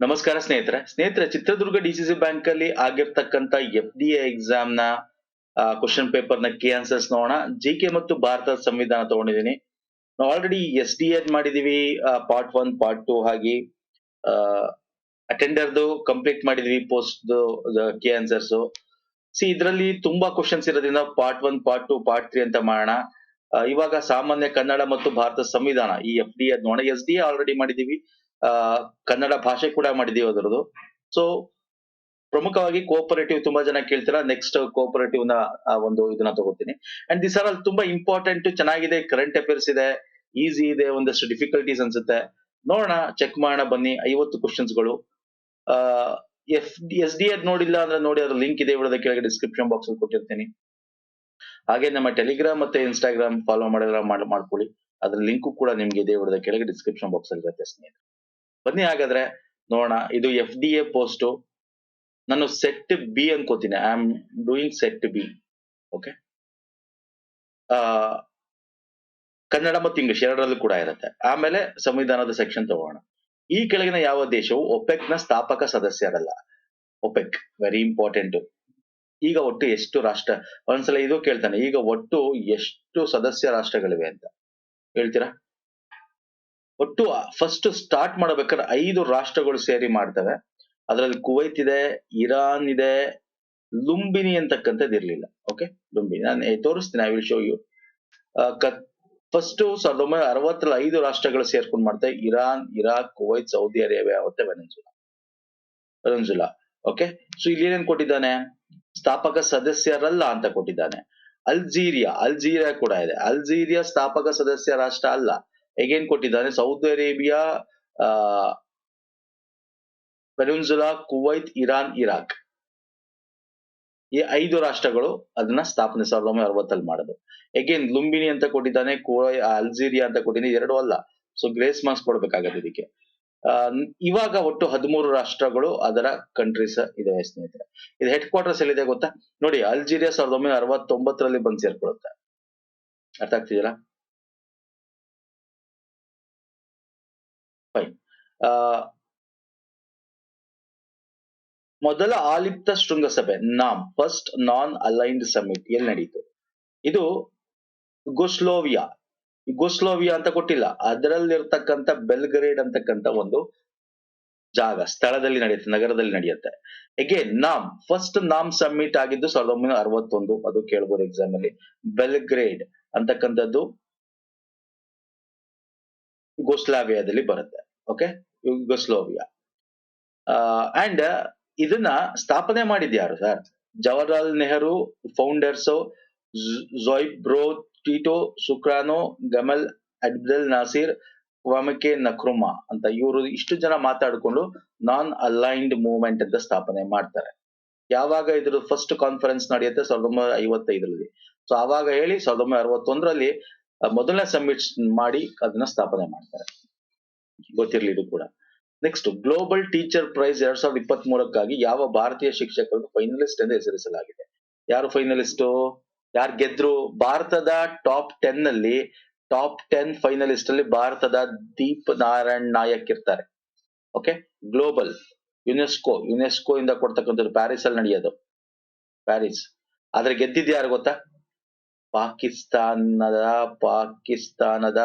ನಮಸ್ಕಾರ ಸ್ನೇಹಿತರೆ. ಸ್ನೇಹಿತರೆ, Chitradurga D C C bank ಅಲ್ಲಿ ಆಗಿರ್ತಕ್ಕಂತ ಎಫ್ ಡಿ ಎ ಎಕ್ಸಾಮ್ನ ಕ್ವಶನ್ ಪೇಪರ್ನ ಕೆ ಆನ್ಸರ್ಸ್ ನೋಡೋಣ. ಜಿ ಕೆ ಮತ್ತು ಭಾರತದ ಸಂವಿಧಾನ ತಗೊಂಡಿದ್ದೀನಿ. ನಾವು ಆಲ್ರೆಡಿ ಎಸ್ ಡಿ ಎಡ್ ಮಾಡಿದೀವಿ. ಪಾರ್ಟ್ ಒನ್ ಪಾರ್ಟ್ ಟು ಹಾಗೆ ಅಟೆಂಡರ್ದು ಕಂಪ್ಲೀಟ್ ಮಾಡಿದೀವಿ ಪೋಸ್ಟ್ ಕೆ ಆನ್ಸರ್ಸ್ ಸಿ ಇದರಲ್ಲಿ ತುಂಬಾ ಕ್ವಶನ್ಸ್ ಇರೋದ್ರಿಂದ part one part two part three ಅಂತ ಮಾಡೋಣ. ಇವಾಗ ಸಾಮಾನ್ಯ ಕನ್ನಡ ಮತ್ತು ಭಾರತ ಸಂವಿಧಾನ ಈ ಎಫ್ ಡಿ ಎಡ್ ನೋಡೋಣ. ಎಸ್ ಡಿ ಆಲ್ರೆಡಿ ಮಾಡಿದೀವಿ. ಕನ್ನಡ ಭಾಷೆ ಕೂಡ ಮಾಡಿದೀವಿ ಅದರದು ಸೊ ಪ್ರಮುಖವಾಗಿ ಕೋಪರೇಟಿವ್ ತುಂಬಾ ಜನ ಕೇಳ್ತೀರಾ? ನೆಕ್ಸ್ಟ್ ಕೋಪರೇಟಿವ್ನ ಒಂದು ಇದನ್ನ ತಗೋತೀನಿ. ಅಂಡ್ ದಿಸ್ ಆರ್ ಅಲ್ಲಿ ತುಂಬಾ ಇಂಪಾರ್ಟೆಂಟ್ ಚೆನ್ನಾಗಿದೆ ಕರೆಂಟ್ ಅಫೇರ್ಸ್ ಇದೆ ಈಸಿ ಇದೆ, ಒಂದಷ್ಟು ಡಿಫಿಕಲ್ಟೀಸ್ ಅನ್ಸುತ್ತೆ. ನೋಡೋಣ ಚೆಕ್ ಮಾಡೋಣ, ಬನ್ನಿ, ಐವತ್ತು ಕ್ವಶನ್ಸ್ಗಳು. ಎಫ್ ಎಸ್ ಡಿ ಎದ್ ನೋಡಿಲ್ಲ ಅಂದ್ರೆ ನೋಡಿ ಅದ್ರ ಲಿಂಕ್ ಇದೆ ವಿಡಿಯೋದ ಕೆಳಗೆ ಡಿಸ್ಕ್ರಿಪ್ಷನ್ ಬಾಕ್ಸ್ ಅಲ್ಲಿ ಕೊಟ್ಟಿರ್ತೀನಿ. ಹಾಗೆ ನಮ್ಮ ಟೆಲಿಗ್ರಾಮ್ ಮತ್ತೆ ಇನ್ಸ್ಟಾಗ್ರಾಮ್ ಫಾಲೋ ಮಾಡಿದ್ರೆ ಮಾಡ್- ಮಾಡ್ಕೊಳ್ಳಿ. ಅದ್ರ ಲಿಂಕು ಕೂಡ ನಿಮ್ಗೆ ಇದೆ ವಿಡಿಯೋದ ಕೆಳಗೆ ಡಿಸ್ಕ್ರಿಪ್ಷನ್ ಬಾಕ್ಸ್ ಅಲ್ಲಿ ಇರುತ್ತೆ, ಸ್ನೇಹಿತರೆ. ಬನ್ನಿ ಹಾಗಾದ್ರೆ ನೋಡೋಣ. ಇದು ಎಫ್ ಡಿ ಎ ಪೋಸ್ಟ್ ನಾನು ಸೆಟ್ ಬಿ ಅನ್ಕೋತೀನಿ. I am doing set B okay Kannada ಮತ್ತು ಇಂಗ್ಲಿಷ್ ಎರಡರಲ್ಲೂ ಕೂಡ ಇರುತ್ತೆ. ಆಮೇಲೆ ಸಂವಿಧಾನದ ಸೆಕ್ಷನ್ ತಗೋಣ. ಈ ಕೆಳಗಿನ ಯಾವ ದೇಶವು ಒಪೆಕ್ನ ಸ್ಥಾಪಕ ಸದಸ್ಯರಲ್ಲ. ಒಪೆಕ್ ವೆರಿ ಇಂಪಾರ್ಟೆಂಟ್ ಈಗ ಒಟ್ಟು ಎಷ್ಟು ರಾಷ್ಟ್ರ, ಒಂದ್ಸಲ ಇದು ಕೇಳ್ತಾನೆ. ಈಗ ಒಟ್ಟು ಎಷ್ಟು ಸದಸ್ಯ ರಾಷ್ಟ್ರಗಳಿವೆ ಅಂತ. ಹೇಳ್ತೀರಾ? ಒಟ್ಟು ಫಸ್ಟ್ ಸ್ಟಾರ್ಟ್ ಮಾಡಬೇಕಾದ್ರೆ ಐದು ರಾಷ್ಟ್ರಗಳು ಸೇರಿ ಮಾಡ್ತವೆ. ಅದರಲ್ಲಿ ಕುವೈತ್ ಇದೆ, ಇರಾನ್ ಇದೆ, ಲುಂಬಿನಿ ಅಂತಕ್ಕಂಥದ್ದು ಇರಲಿಲ್ಲ. ಓಕೆ ಲುಂಬಿನಿ. ನಾನು ತೋರಿಸ್ತೀನಿ I will show you first ಸಾವಿರದ ಒಂಬೈನೂರ ಅರವತ್ತರಲ್ಲಿ ಐದು ರಾಷ್ಟ್ರಗಳು ಸೇರ್ಕೊಂಡು ಮಾಡ್ತವೆ. Iran, Iraq, Kuwait, Saudi Arabia, ಮತ್ತೆ ವೆನೆನ್ಸುಲಾ. ವೆನೆನ್ಸುಲಾ. ಓಕೆ ಸೊ ಇಲ್ಲಿ ಏನೇನ್ ಕೊಟ್ಟಿದ್ದಾನೆ? ಸ್ಥಾಪಕ ಸದಸ್ಯರಲ್ಲ ಅಂತ ಕೊಟ್ಟಿದ್ದಾನೆ. ಅಲ್ಜೀರಿಯಾ. ಅಲ್ಜೀರಿಯಾ ಕೂಡ ಇದೆ. ಅಲ್ಜೀರಿಯಾ ಸ್ಥಾಪಕ ಸದಸ್ಯ ರಾಷ್ಟ್ರ ಅಲ್ಲ. ಹೇಗೇನ್ ಕೊಟ್ಟಿದ್ದಾನೆ? Saudi Arabia peninsula, Kuwait, Iran, Iraq. ಈ ಐದು ರಾಷ್ಟ್ರಗಳು ಅದನ್ನ ಸ್ಥಾಪನೆ ಸಾವಿರದ ಒಂಬೈನೂರ ಅರವತ್ತಲ್ಲಿ ಮಾಡೋದು. ಎಗೇನ್ ಲುಂಬಿನಿ ಅಂತ ಕೊಟ್ಟಿದ್ದಾನೆ, ಕುವೈ ಅಲ್ಜೀರಿಯಾ ಅಂತ ಕೊಟ್ಟಿದ್ದಾನೆ ಎರಡು ಅಲ್ಲ. ಸೊ ಗ್ರೇಸ್ ಮಾರ್ಕ್ಸ್ ಕೊಡ್ಬೇಕಾಗತ್ತೆ ಇದಕ್ಕೆ. ಇವಾಗ ಒಟ್ಟು ಹದಿಮೂರು ರಾಷ್ಟ್ರಗಳು ಅದರ ಕಂಟ್ರೀಸ್ ಇದಾವೆ ಸ್ನೇಹಿತರೆ. ಇದು ಹೆಡ್ ಕ್ವಾರ್ಟರ್ಸ್ ಎಲ್ಲಿದೆ ಗೊತ್ತಾ? ನೋಡಿ, ಅಲ್ಜೀರಿಯಾ ಸಾವಿರದ ಒಂಬೈನೂರ ಅರವತ್ತೊಂಬತ್ತರಲ್ಲಿ ಬಂದು ಸೇರ್ಕೊಳ್ಳುತ್ತೆ. ಅರ್ಥ ಆಗ್ತಿದೆಯಲ್ಲ? ಮೊದಲ ಆಲಿಪ್ತ ಶೃಂಗಸಭೆ, NAM first non aligned summit ಎಲ್ಲಿ ನಡೀತು? ಇದು ಗುಸ್ಲೋವಿಯಾ ಗುಸ್ಲೋವಿಯಾ ಅಂತ ಕೊಟ್ಟಿಲ್ಲ, ಅದರಲ್ಲಿರ್ತಕ್ಕಂಥ ಬೆಲ್ಗ್ರೇಡ್ ಅಂತಕ್ಕಂಥ ಒಂದು ಜಾಗ, ಸ್ಥಳದಲ್ಲಿ ನಡೆಯುತ್ತೆ, ನಗರದಲ್ಲಿ ನಡೆಯುತ್ತೆ. Again NAM first NAM submit ಆಗಿದ್ದು ಸಾವಿರದ ಒಂಬೈನೂರ ಅರವತ್ತೊಂದು, ಅದು ಕೇಳ್ಬೋದು ಎಕ್ಸಾಮ್ ಅಲ್ಲಿ. ಬೆಲ್ಗ್ರೇಡ್ ಅಂತಕ್ಕಂಥದ್ದು ಗೋಸ್ಲಾವಿಯಾದಲ್ಲಿ ಬರುತ್ತೆ ಓಕೆ ಯುಗೋಸ್ಲೋವಿಯಾ ಅಂಡ್ ಇದನ್ನ ಸ್ಥಾಪನೆ ಮಾಡಿದ್ಯಾರು sir? Jawaharlal Nehru founders ಜೊಯ್ಬ್ರೋ Tito Sukarno Gamal Abdel Nasser ವಮಕೆ Nkrumah ಅಂತ ಇವರು ಇಷ್ಟು ಜನ ಮಾತಾಡ್ಕೊಂಡು ನಾನ್ ಅಲೈನ್ಡ್ ಮೂವ್ಮೆಂಟ್ ಅಂತ ಸ್ಥಾಪನೆ ಮಾಡ್ತಾರೆ. ಯಾವಾಗ ಇದ್ರ ಫಸ್ಟ್ ಕಾನ್ಫರೆನ್ಸ್ ನಡೆಯುತ್ತೆ? ಸಾವಿರದ ಒಂಬೈನೂರ ಐವತ್ತೈದರಲ್ಲಿ. ಸೊ ಆವಾಗ ಹೇಳಿ ಸಾವಿರದ ಒಂಬೈನೂರ ಅರವತ್ತೊಂದರಲ್ಲಿ ಮೊದಲನೇ ಸಬ್ಮಿಟ್ ಮಾಡಿ ಅದನ್ನ ಸ್ಥಾಪನೆ ಮಾಡ್ತಾರೆ. ಗೊತ್ತಿರ್ಲಿ ಇದು ಕೂಡ. ನೆಕ್ಸ್ಟ್ ಗ್ಲೋಬಲ್ ಟೀಚರ್ ಪ್ರೈಸ್ ಎರಡ್ ಸಾವಿರದ ಇಪ್ಪತ್ತ್ ಮೂರಕ್ಕಾಗಿ ಯಾವ ಭಾರತೀಯ ಶಿಕ್ಷಕರನ್ನು ಫೈನಲಿಸ್ಟ್ ಎಂದು ಹೆಸರಿಸಲಾಗಿದೆ? ಯಾರು ಫೈನಲಿಸ್ಟ್ ಯಾರು ಗೆದ್ರು? ಭಾರತದ ಟಾಪ್ ಟೆನ್ ಅಲ್ಲಿ ಟಾಪ್ ಟೆನ್ ಫೈನಲಿಸ್ಟ್ ಅಲ್ಲಿ ಭಾರತದ ದೀಪ್ ನಾರಾಯಣ್ ನಾಯಕ್ ಇರ್ತಾರೆ. ಓಕೆ ಗ್ಲೋಬಲ್ ಯುನೆಸ್ಕೋ ಯುನೆಸ್ಕೋ ಇಂದ ಕೊಡ್ತಕ್ಕಂಥದ್ದು ಪ್ಯಾರಿಸ್ ಅಲ್ಲಿ ನಡೆಯೋದು. ಪ್ಯಾರಿಸ್ ಆದ್ರೆ ಗೆದ್ದಿದ್ದು ಯಾರು ಗೊತ್ತಾ? ಪಾಕಿಸ್ತಾನದ ಪಾಕಿಸ್ತಾನದ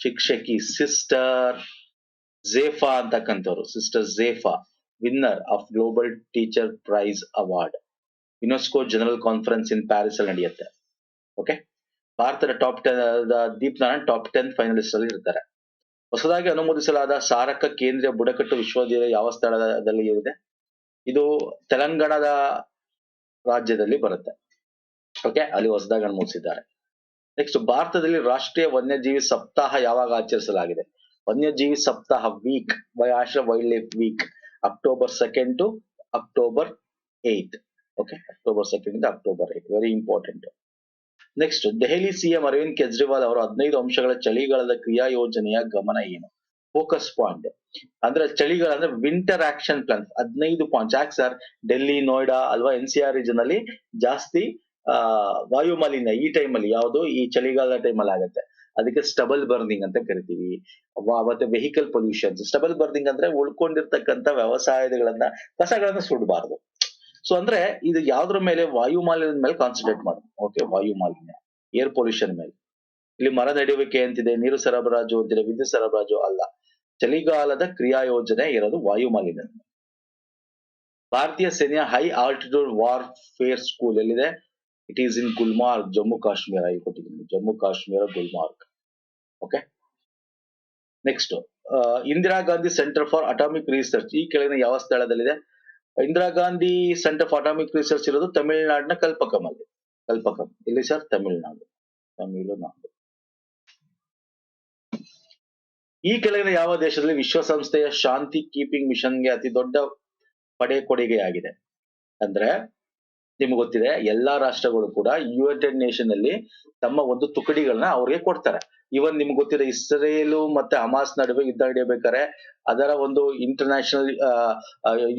ಶಿಕ್ಷಕಿ sister Zeph ಅಂತಕ್ಕಂಥವ್ರು sister Zeph winner of global teacher prize award UNESCO general conference in Paris ಅಲ್ಲಿ ನಡೆಯುತ್ತೆ. ಓಕೆ ಭಾರತದ top ten Deep Narayan top ten finalist ಅಲ್ಲಿ ಇರ್ತಾರೆ. ಹೊಸದಾಗಿ ಅನುಮೋದಿಸಲಾದ ಸಾರಕ ಕೇಂದ್ರೀಯ ಬುಡಕಟ್ಟು ವಿಶ್ವವಿದ್ಯಾಲಯ ಯಾವ ಸ್ಥಳದಲ್ಲಿ ಇದೆ? ಇದು ತೆಲಂಗಾಣದ ರಾಜ್ಯದಲ್ಲಿ ಬರುತ್ತೆ. ಓಕೆ ಅಲ್ಲಿ ಹೊಸದಾಗಿ ಅನುಮೋದಿಸಿದ್ದಾರೆ. ನೆಕ್ಸ್ಟ್ ಭಾರತದಲ್ಲಿ ರಾಷ್ಟ್ರೀಯ ವನ್ಯಜೀವಿ ಸಪ್ತಾಹ ಯಾವಾಗ ಆಚರಿಸಲಾಗಿದೆ? ವನ್ಯಜೀವಿ ಸಪ್ತಾಹ week ಆಶ್ರ wildlife week October second to October eight okay October second October eight very important next Delhi CM Arvind Kejriwal ಅವರು ಹದಿನೈದು ಅಂಶಗಳ ಚಳಿಗಾಲದ ಕ್ರಿಯಾ ಯೋಜನೆಯ ಗಮನ ಏನು? ಫೋಕಸ್ ಪಾಯಿಂಟ್ ಅಂದ್ರೆ ಚಳಿಗಾಲ ಅಂದ್ರೆ ವಿಂಟರ್ ಆಕ್ಷನ್ ಪ್ಲಾನ್ ಹದಿನೈದು ಪಾಯಿಂಟ್ಸ್ ಯಾಕೆ ಸರ್ ಡೆಲ್ಲಿ ನೋಯ್ಡಾ ಅಲ್ವಾ ಎನ್ ಸಿ ಆರ್ ರೀಜನ್ ಅಲ್ಲಿ ಜಾಸ್ತಿ ವಾಯು ಮಾಲಿನ್ಯ ಈ ಟೈಮಲ್ಲಿ ಯಾವುದು? ಈ ಚಳಿಗಾಲದ ಟೈಮಲ್ಲಿ ಆಗುತ್ತೆ. ಅದಕ್ಕೆ ಸ್ಟಬಲ್ ಬರ್ನಿಂಗ್ ಅಂತ ಕರಿತೀವಿ. ಮತ್ತೆ ವೆಹಿಕಲ್ ಪೊಲ್ಯೂಷನ್ ಸ್ಟಬಲ್ ಬರ್ನಿಂಗ್ ಅಂದ್ರೆ ಉಳ್ಕೊಂಡಿರ್ತಕ್ಕಂಥ ವ್ಯವಸಾಯಗಳನ್ನ, ಕಸಗಳನ್ನ ಸುಡಬಾರ್ದು. ಸೊ ಅಂದ್ರೆ ಇದು ಯಾವ್ದ್ರ ಮೇಲೆ? ವಾಯು ಮಾಲಿನ್ಯದ ಮೇಲೆ ಕಾನ್ಸಂಟ್ರೇಟ್ ಮಾಡೋದು ಓಕೆ ವಾಯು ಮಾಲಿನ್ಯ. ಏರ್ ಪೊಲ್ಯೂಷನ್ ಮೇಲೆ. ಇಲ್ಲಿ ಮರ ನಡೆಯುವಿಕೆ ಅಂತಿದೆ, ನೀರು ಸರಬರಾಜು ಅಂತಿದೆ, ವಿದ್ಯುತ್ ಸರಬರಾಜು ಅಲ್ಲ. ಚಳಿಗಾಲದ ಕ್ರಿಯಾ ಯೋಜನೆ ಇರೋದು ವಾಯು ಮಾಲಿನ್ಯ ಭಾರತೀಯ ಸೇನೆಯ high altitude warfare school ಎಲ್ಲಿದೆ? It is in Gulmarg Jammu Kashmir ಇಲ್ಲಿ ಕೊಟ್ಟಿದ್ದೀನಿ. Jammu Kashmir Gulmarg okay next Indira Gandhi centre for atomic research ಈ ಕೆಳಗಿನ ಯಾವ ಸ್ಥಳದಲ್ಲಿದೆ? Indira Gandhi centre for atomic research ಇರೋದು ತಮಿಳುನಾಡಿನ ಕಲ್ಪಕಂ ಅಲ್ಲಿ ಕಲ್ಪಕಂ ಇಲ್ಲಿ ಸರ್? ತಮಿಳುನಾಡು. ತಮಿಳುನಾಡು. ಈ ಕೆಳಗಿನ ಯಾವ ದೇಶದಲ್ಲಿ ವಿಶ್ವಸಂಸ್ಥೆಯ ಶಾಂತಿ ಕೀಪಿಂಗ್ ಮಿಷನ್ಗೆ ಅತಿ ದೊಡ್ಡ ಪಡೆ ಕೊಡುಗೆಯಾಗಿದೆ ಅಂದ್ರೆ ನಿಮ್ಗೆ ಗೊತ್ತಿದೆ, ಎಲ್ಲಾ ರಾಷ್ಟ್ರಗಳು ಕೂಡ ಯುನೈಟೆಡ್ ನೇಷನ್ ಅಲ್ಲಿ ತಮ್ಮ ಒಂದು ತುಕಡಿಗಳನ್ನ ಅವ್ರಿಗೆ ಕೊಡ್ತಾರೆ. ಇವನ್ ನಿಮ್ಗೆ ಗೊತ್ತಿದೆ, ಇಸ್ರೇಲು ಮತ್ತೆ ಹಮಾಸ್ ನಡುವೆ ಯುದ್ಧ ಹಿಡಿಯಬೇಕಾದ್ರೆ ಅದರ ಒಂದು ಇಂಟರ್ನ್ಯಾಷನಲ್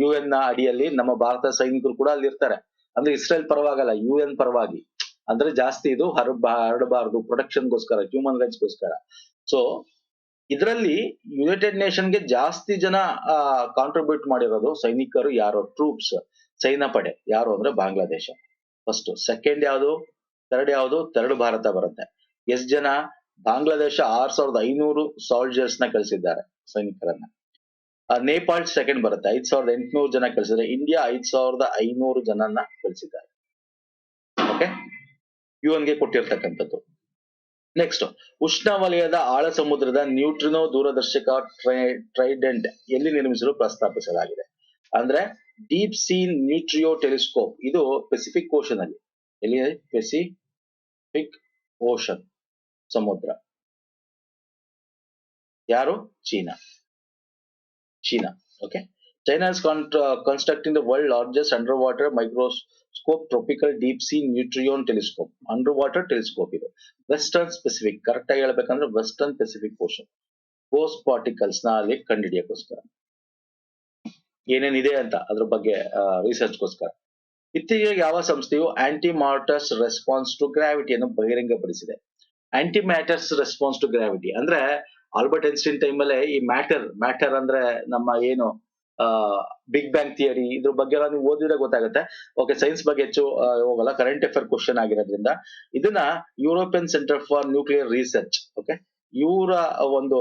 ಯು ಎನ್ನ ಅಡಿಯಲ್ಲಿ ನಮ್ಮ ಭಾರತ ಸೈನಿಕರು ಕೂಡ ಅಲ್ಲಿ ಇರ್ತಾರೆ ಅಂದ್ರೆ ಇಸ್ರೇಲ್ ಪರವಾಗಲ್ಲ ಯು ಎನ್ ಪರವಾಗಿ. ಅಂದ್ರೆ ಜಾಸ್ತಿ ಇದು ಹರ, ಹರಡಬಾರದು ಪ್ರೊಟೆಕ್ಷನ್ಗೋಸ್ಕರ ಹ್ಯೂಮನ್ ರೈಟ್ಸ್ಗೋಸ್ಕರ ಸೊ ಇದರಲ್ಲಿ ಯುನೈಟೆಡ್ ನೇಷನ್ಗೆ ಜಾಸ್ತಿ ಜನ ಕಾಂಟ್ರಿಬ್ಯೂಟ್ ಮಾಡಿರೋದು ಸೈನಿಕರು, ಯಾರು ಟ್ರೂಪ್ಸ್ ಸೈನ್ಯ ಪಡೆ. ಯಾರು ಅಂದ್ರೆ ಬಾಂಗ್ಲಾದೇಶ. ಫಸ್ಟ್ ಸೆಕೆಂಡ್ ಯಾವುದು? ಥರ್ಡ್ ಯಾವುದು? ಥರ್ಡ್ ಭಾರತ ಬರುತ್ತೆ. ಎಷ್ಟ್ ಜನ? ಬಾಂಗ್ಲಾದೇಶ ಆರ್ ಸಾವಿರದ ಐನೂರು ಸಾಲ್ಜರ್ಸ್ನ ಕಳಿಸಿದ್ದಾರೆ ಸೈನಿಕರನ್ನ. ನೇಪಾಳ್ ಸೆಕೆಂಡ್ ಬರುತ್ತೆ. ಐದ್ ಸಾವಿರದ ಎಂಟುನೂರು ಜನ ಕಳಿಸಿದ್ರೆ ಇಂಡಿಯಾ ಐದ್ ಸಾವಿರದ ಐನೂರು ಜನನ್ನ ಕಳಿಸಿದ್ದಾರೆ. ಓಕೆ ಗೆ ಕೊಟ್ಟಿರ್ತಕ್ಕಂಥದ್ದು. ನೆಕ್ಸ್ಟ್ ಉಷ್ಣವಲಯದ ಆಳ ಸಮುದ್ರದ ನ್ಯೂಟ್ರಿನೋ ದೂರದರ್ಶಕ ಟ್ರೈ- ಟ್ರೈಡೆಂಟ್ ಎಲ್ಲಿ ನಿರ್ಮಿಸಲು ಪ್ರಸ್ತಾಪಿಸಲಾಗಿದೆ? ಅಂದ್ರೆ ಡೀಪ್ ಸೀ ನ್ಯೂಟ್ರಿಯೋ ಟೆಲಿಸ್ಕೋಪ್ ಇದು ಪೆಸಿಫಿಕ್ ಓಷನ್ ಅಲ್ಲಿ. ಎಲ್ಲಿ ಪೆಸಿಫಿಕ್ ಓಷನ್ ಸಮುದ್ರ. ಯಾರು? China. China okay China is constructing the world largest under water microscope tropical deep sea neutrino telescope under water telescope ಇದು. ವೆಸ್ಟರ್ನ್ ಸ್ಪೆಸಿಫಿಕ್ ಕರೆಕ್ಟ್ ಆಗಿ ಹೇಳ್ಬೇಕಂದ್ರೆ western Pacific Ocean goes ಪಾರ್ಟಿಕಲ್ಸ್ನ ಅಲ್ಲಿ ಕಂಡುಹಿಡಿಯಕ್ಕೋಸ್ಕರ. ಏನೇನಿದೆ ಅಂತ ಅದ್ರ ಬಗ್ಗೆ ರಿಸರ್ಚ್ಗೋಸ್ಕರ ಇತ್ತೀಚೆಗೆ ಯಾವ ಸಂಸ್ಥೆಯು ಆಂಟಿ ಮಾರ್ಟರ್ಸ್ ರೆಸ್ಪಾನ್ಸ್ ಟು ಗ್ರಾವಿಟಿಯನ್ನು ಬಹಿರಂಗಪಡಿಸಿದೆ. Anti matters response to gravity ಅಂದ್ರೆ ಆಲ್ಬರ್ಟ್ ಐನ್ಸ್ಟೀನ್ ಟೈಮಲ್ಲೇ ಈ ಮ್ಯಾಟರ್ ಮ್ಯಾಟರ್ ಅಂದ್ರೆ ನಮ್ಮ ಏನು ಬಿಗ್ ಬ್ಯಾಂಗ್ ಥಿಯರಿ ಇದ್ರ ಬಗ್ಗೆ ಎಲ್ಲ ನೀವು ಓದಿದ್ರೆ ಗೊತ್ತಾಗುತ್ತೆ. ಓಕೆ, ಸೈನ್ಸ್ ಬಗ್ಗೆ ಹೆಚ್ಚು ಹೋಗಲ್ಲ. ಕರೆಂಟ್ ಅಫೇರ್ ಕ್ವಶನ್ ಆಗಿರೋದ್ರಿಂದ ಇದನ್ನ European Centre for Nuclear Research okay, ಇವರ ಒಂದು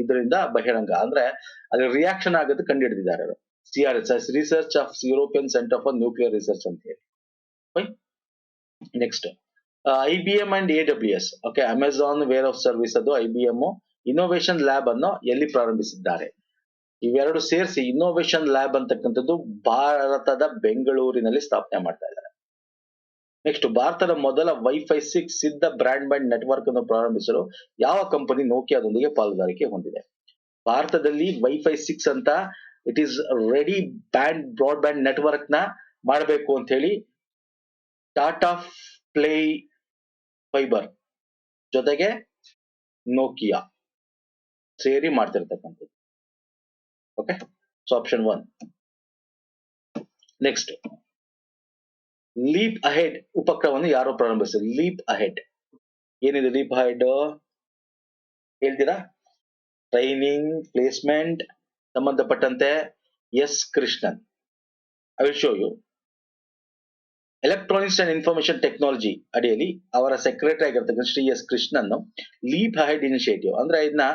ಇದರಿಂದ ಬಹಿರಂಗ ಅಂದ್ರೆ ಅದ್ರ ರಿಯಾಕ್ಷನ್ ಆಗೋದು ಕಂಡುಹಿಡಿದಿದ್ದಾರೆ ಅವರು. C R research of European Centre for Nuclear Research ಅಂತ ಹೇಳಿ. Next I B M and A W S okay Amazon where of service ಅದು I B M innovation lab ಅನ್ನು ಎಲ್ಲಿ ಪ್ರಾರಂಭಿಸಿದ್ದಾರೆ? ಇವೆರಡು ಸೇರಿಸಿ ಇನ್ನೋವೇಷನ್ ಲ್ಯಾಬ್ ಅಂತಕ್ಕಂಥದ್ದು ಭಾರತದ ಬೆಂಗಳೂರಿನಲ್ಲಿ ಸ್ಥಾಪನೆ ಮಾಡ್ತಾ ಇದ್ದಾರೆ. ನೆಕ್ಸ್ಟ್ ಭಾರತದ ಮೊದಲ ವೈಫೈ ಸಿಕ್ಸ್ ಸಿದ್ಧ ಬ್ರಾಂಡ್ ಬ್ಯಾಂಡ್ ನೆಟ್ವರ್ಕ್ ಅನ್ನು ಪ್ರಾರಂಭಿಸಲು ಯಾವ ಕಂಪನಿ ನೋಕಿಯಾದೊಂದಿಗೆ ಪಾಲುದಾರಿಕೆ ಹೊಂದಿದೆ? ಭಾರತದಲ್ಲಿ ವೈಫೈ ಸಿಕ್ಸ್ ಅಂತ it is ready band broad band ನೆಟ್ವರ್ಕ್ನ ಮಾಡಬೇಕು ಅಂತ ಹೇಳಿ ಟಾಟಾ ಪ್ಲೇ ಫೈಬರ್ ಜೊತೆಗೆ ನೋಕಿಯಾ ಸೇರಿ ಮಾಡ್ತಿರ್ತಕ್ಕಂಥದ್ದು. Okay so option one next leap ahead ಉಪಕ್ರಮವನ್ನು ಯಾರು ಪ್ರಾರಂಭಿಸಿದ್ರು? ಲೀಪ್ ಅಹೆಡ್ ಏನಿದೆ ಲೀಪ್ ಅಹೆಡ್ ಹೇಳ್ತೀರಾ? ಟ್ರೈನಿಂಗ್ ಪ್ಲೇಸ್ಮೆಂಟ್ ಸಂಬಂಧಪಟ್ಟಂತೆ S Krishnan. I will show you electronics and information technology ಅಡಿಯಲ್ಲಿ ಅವರ ಸೆಕ್ರೆಟರಿ ಆಗಿರ್ತಕ್ಕಂಥ Shri S Krishnan leap ahead initiative ಅಂದ್ರೆ ಇದನ್ನ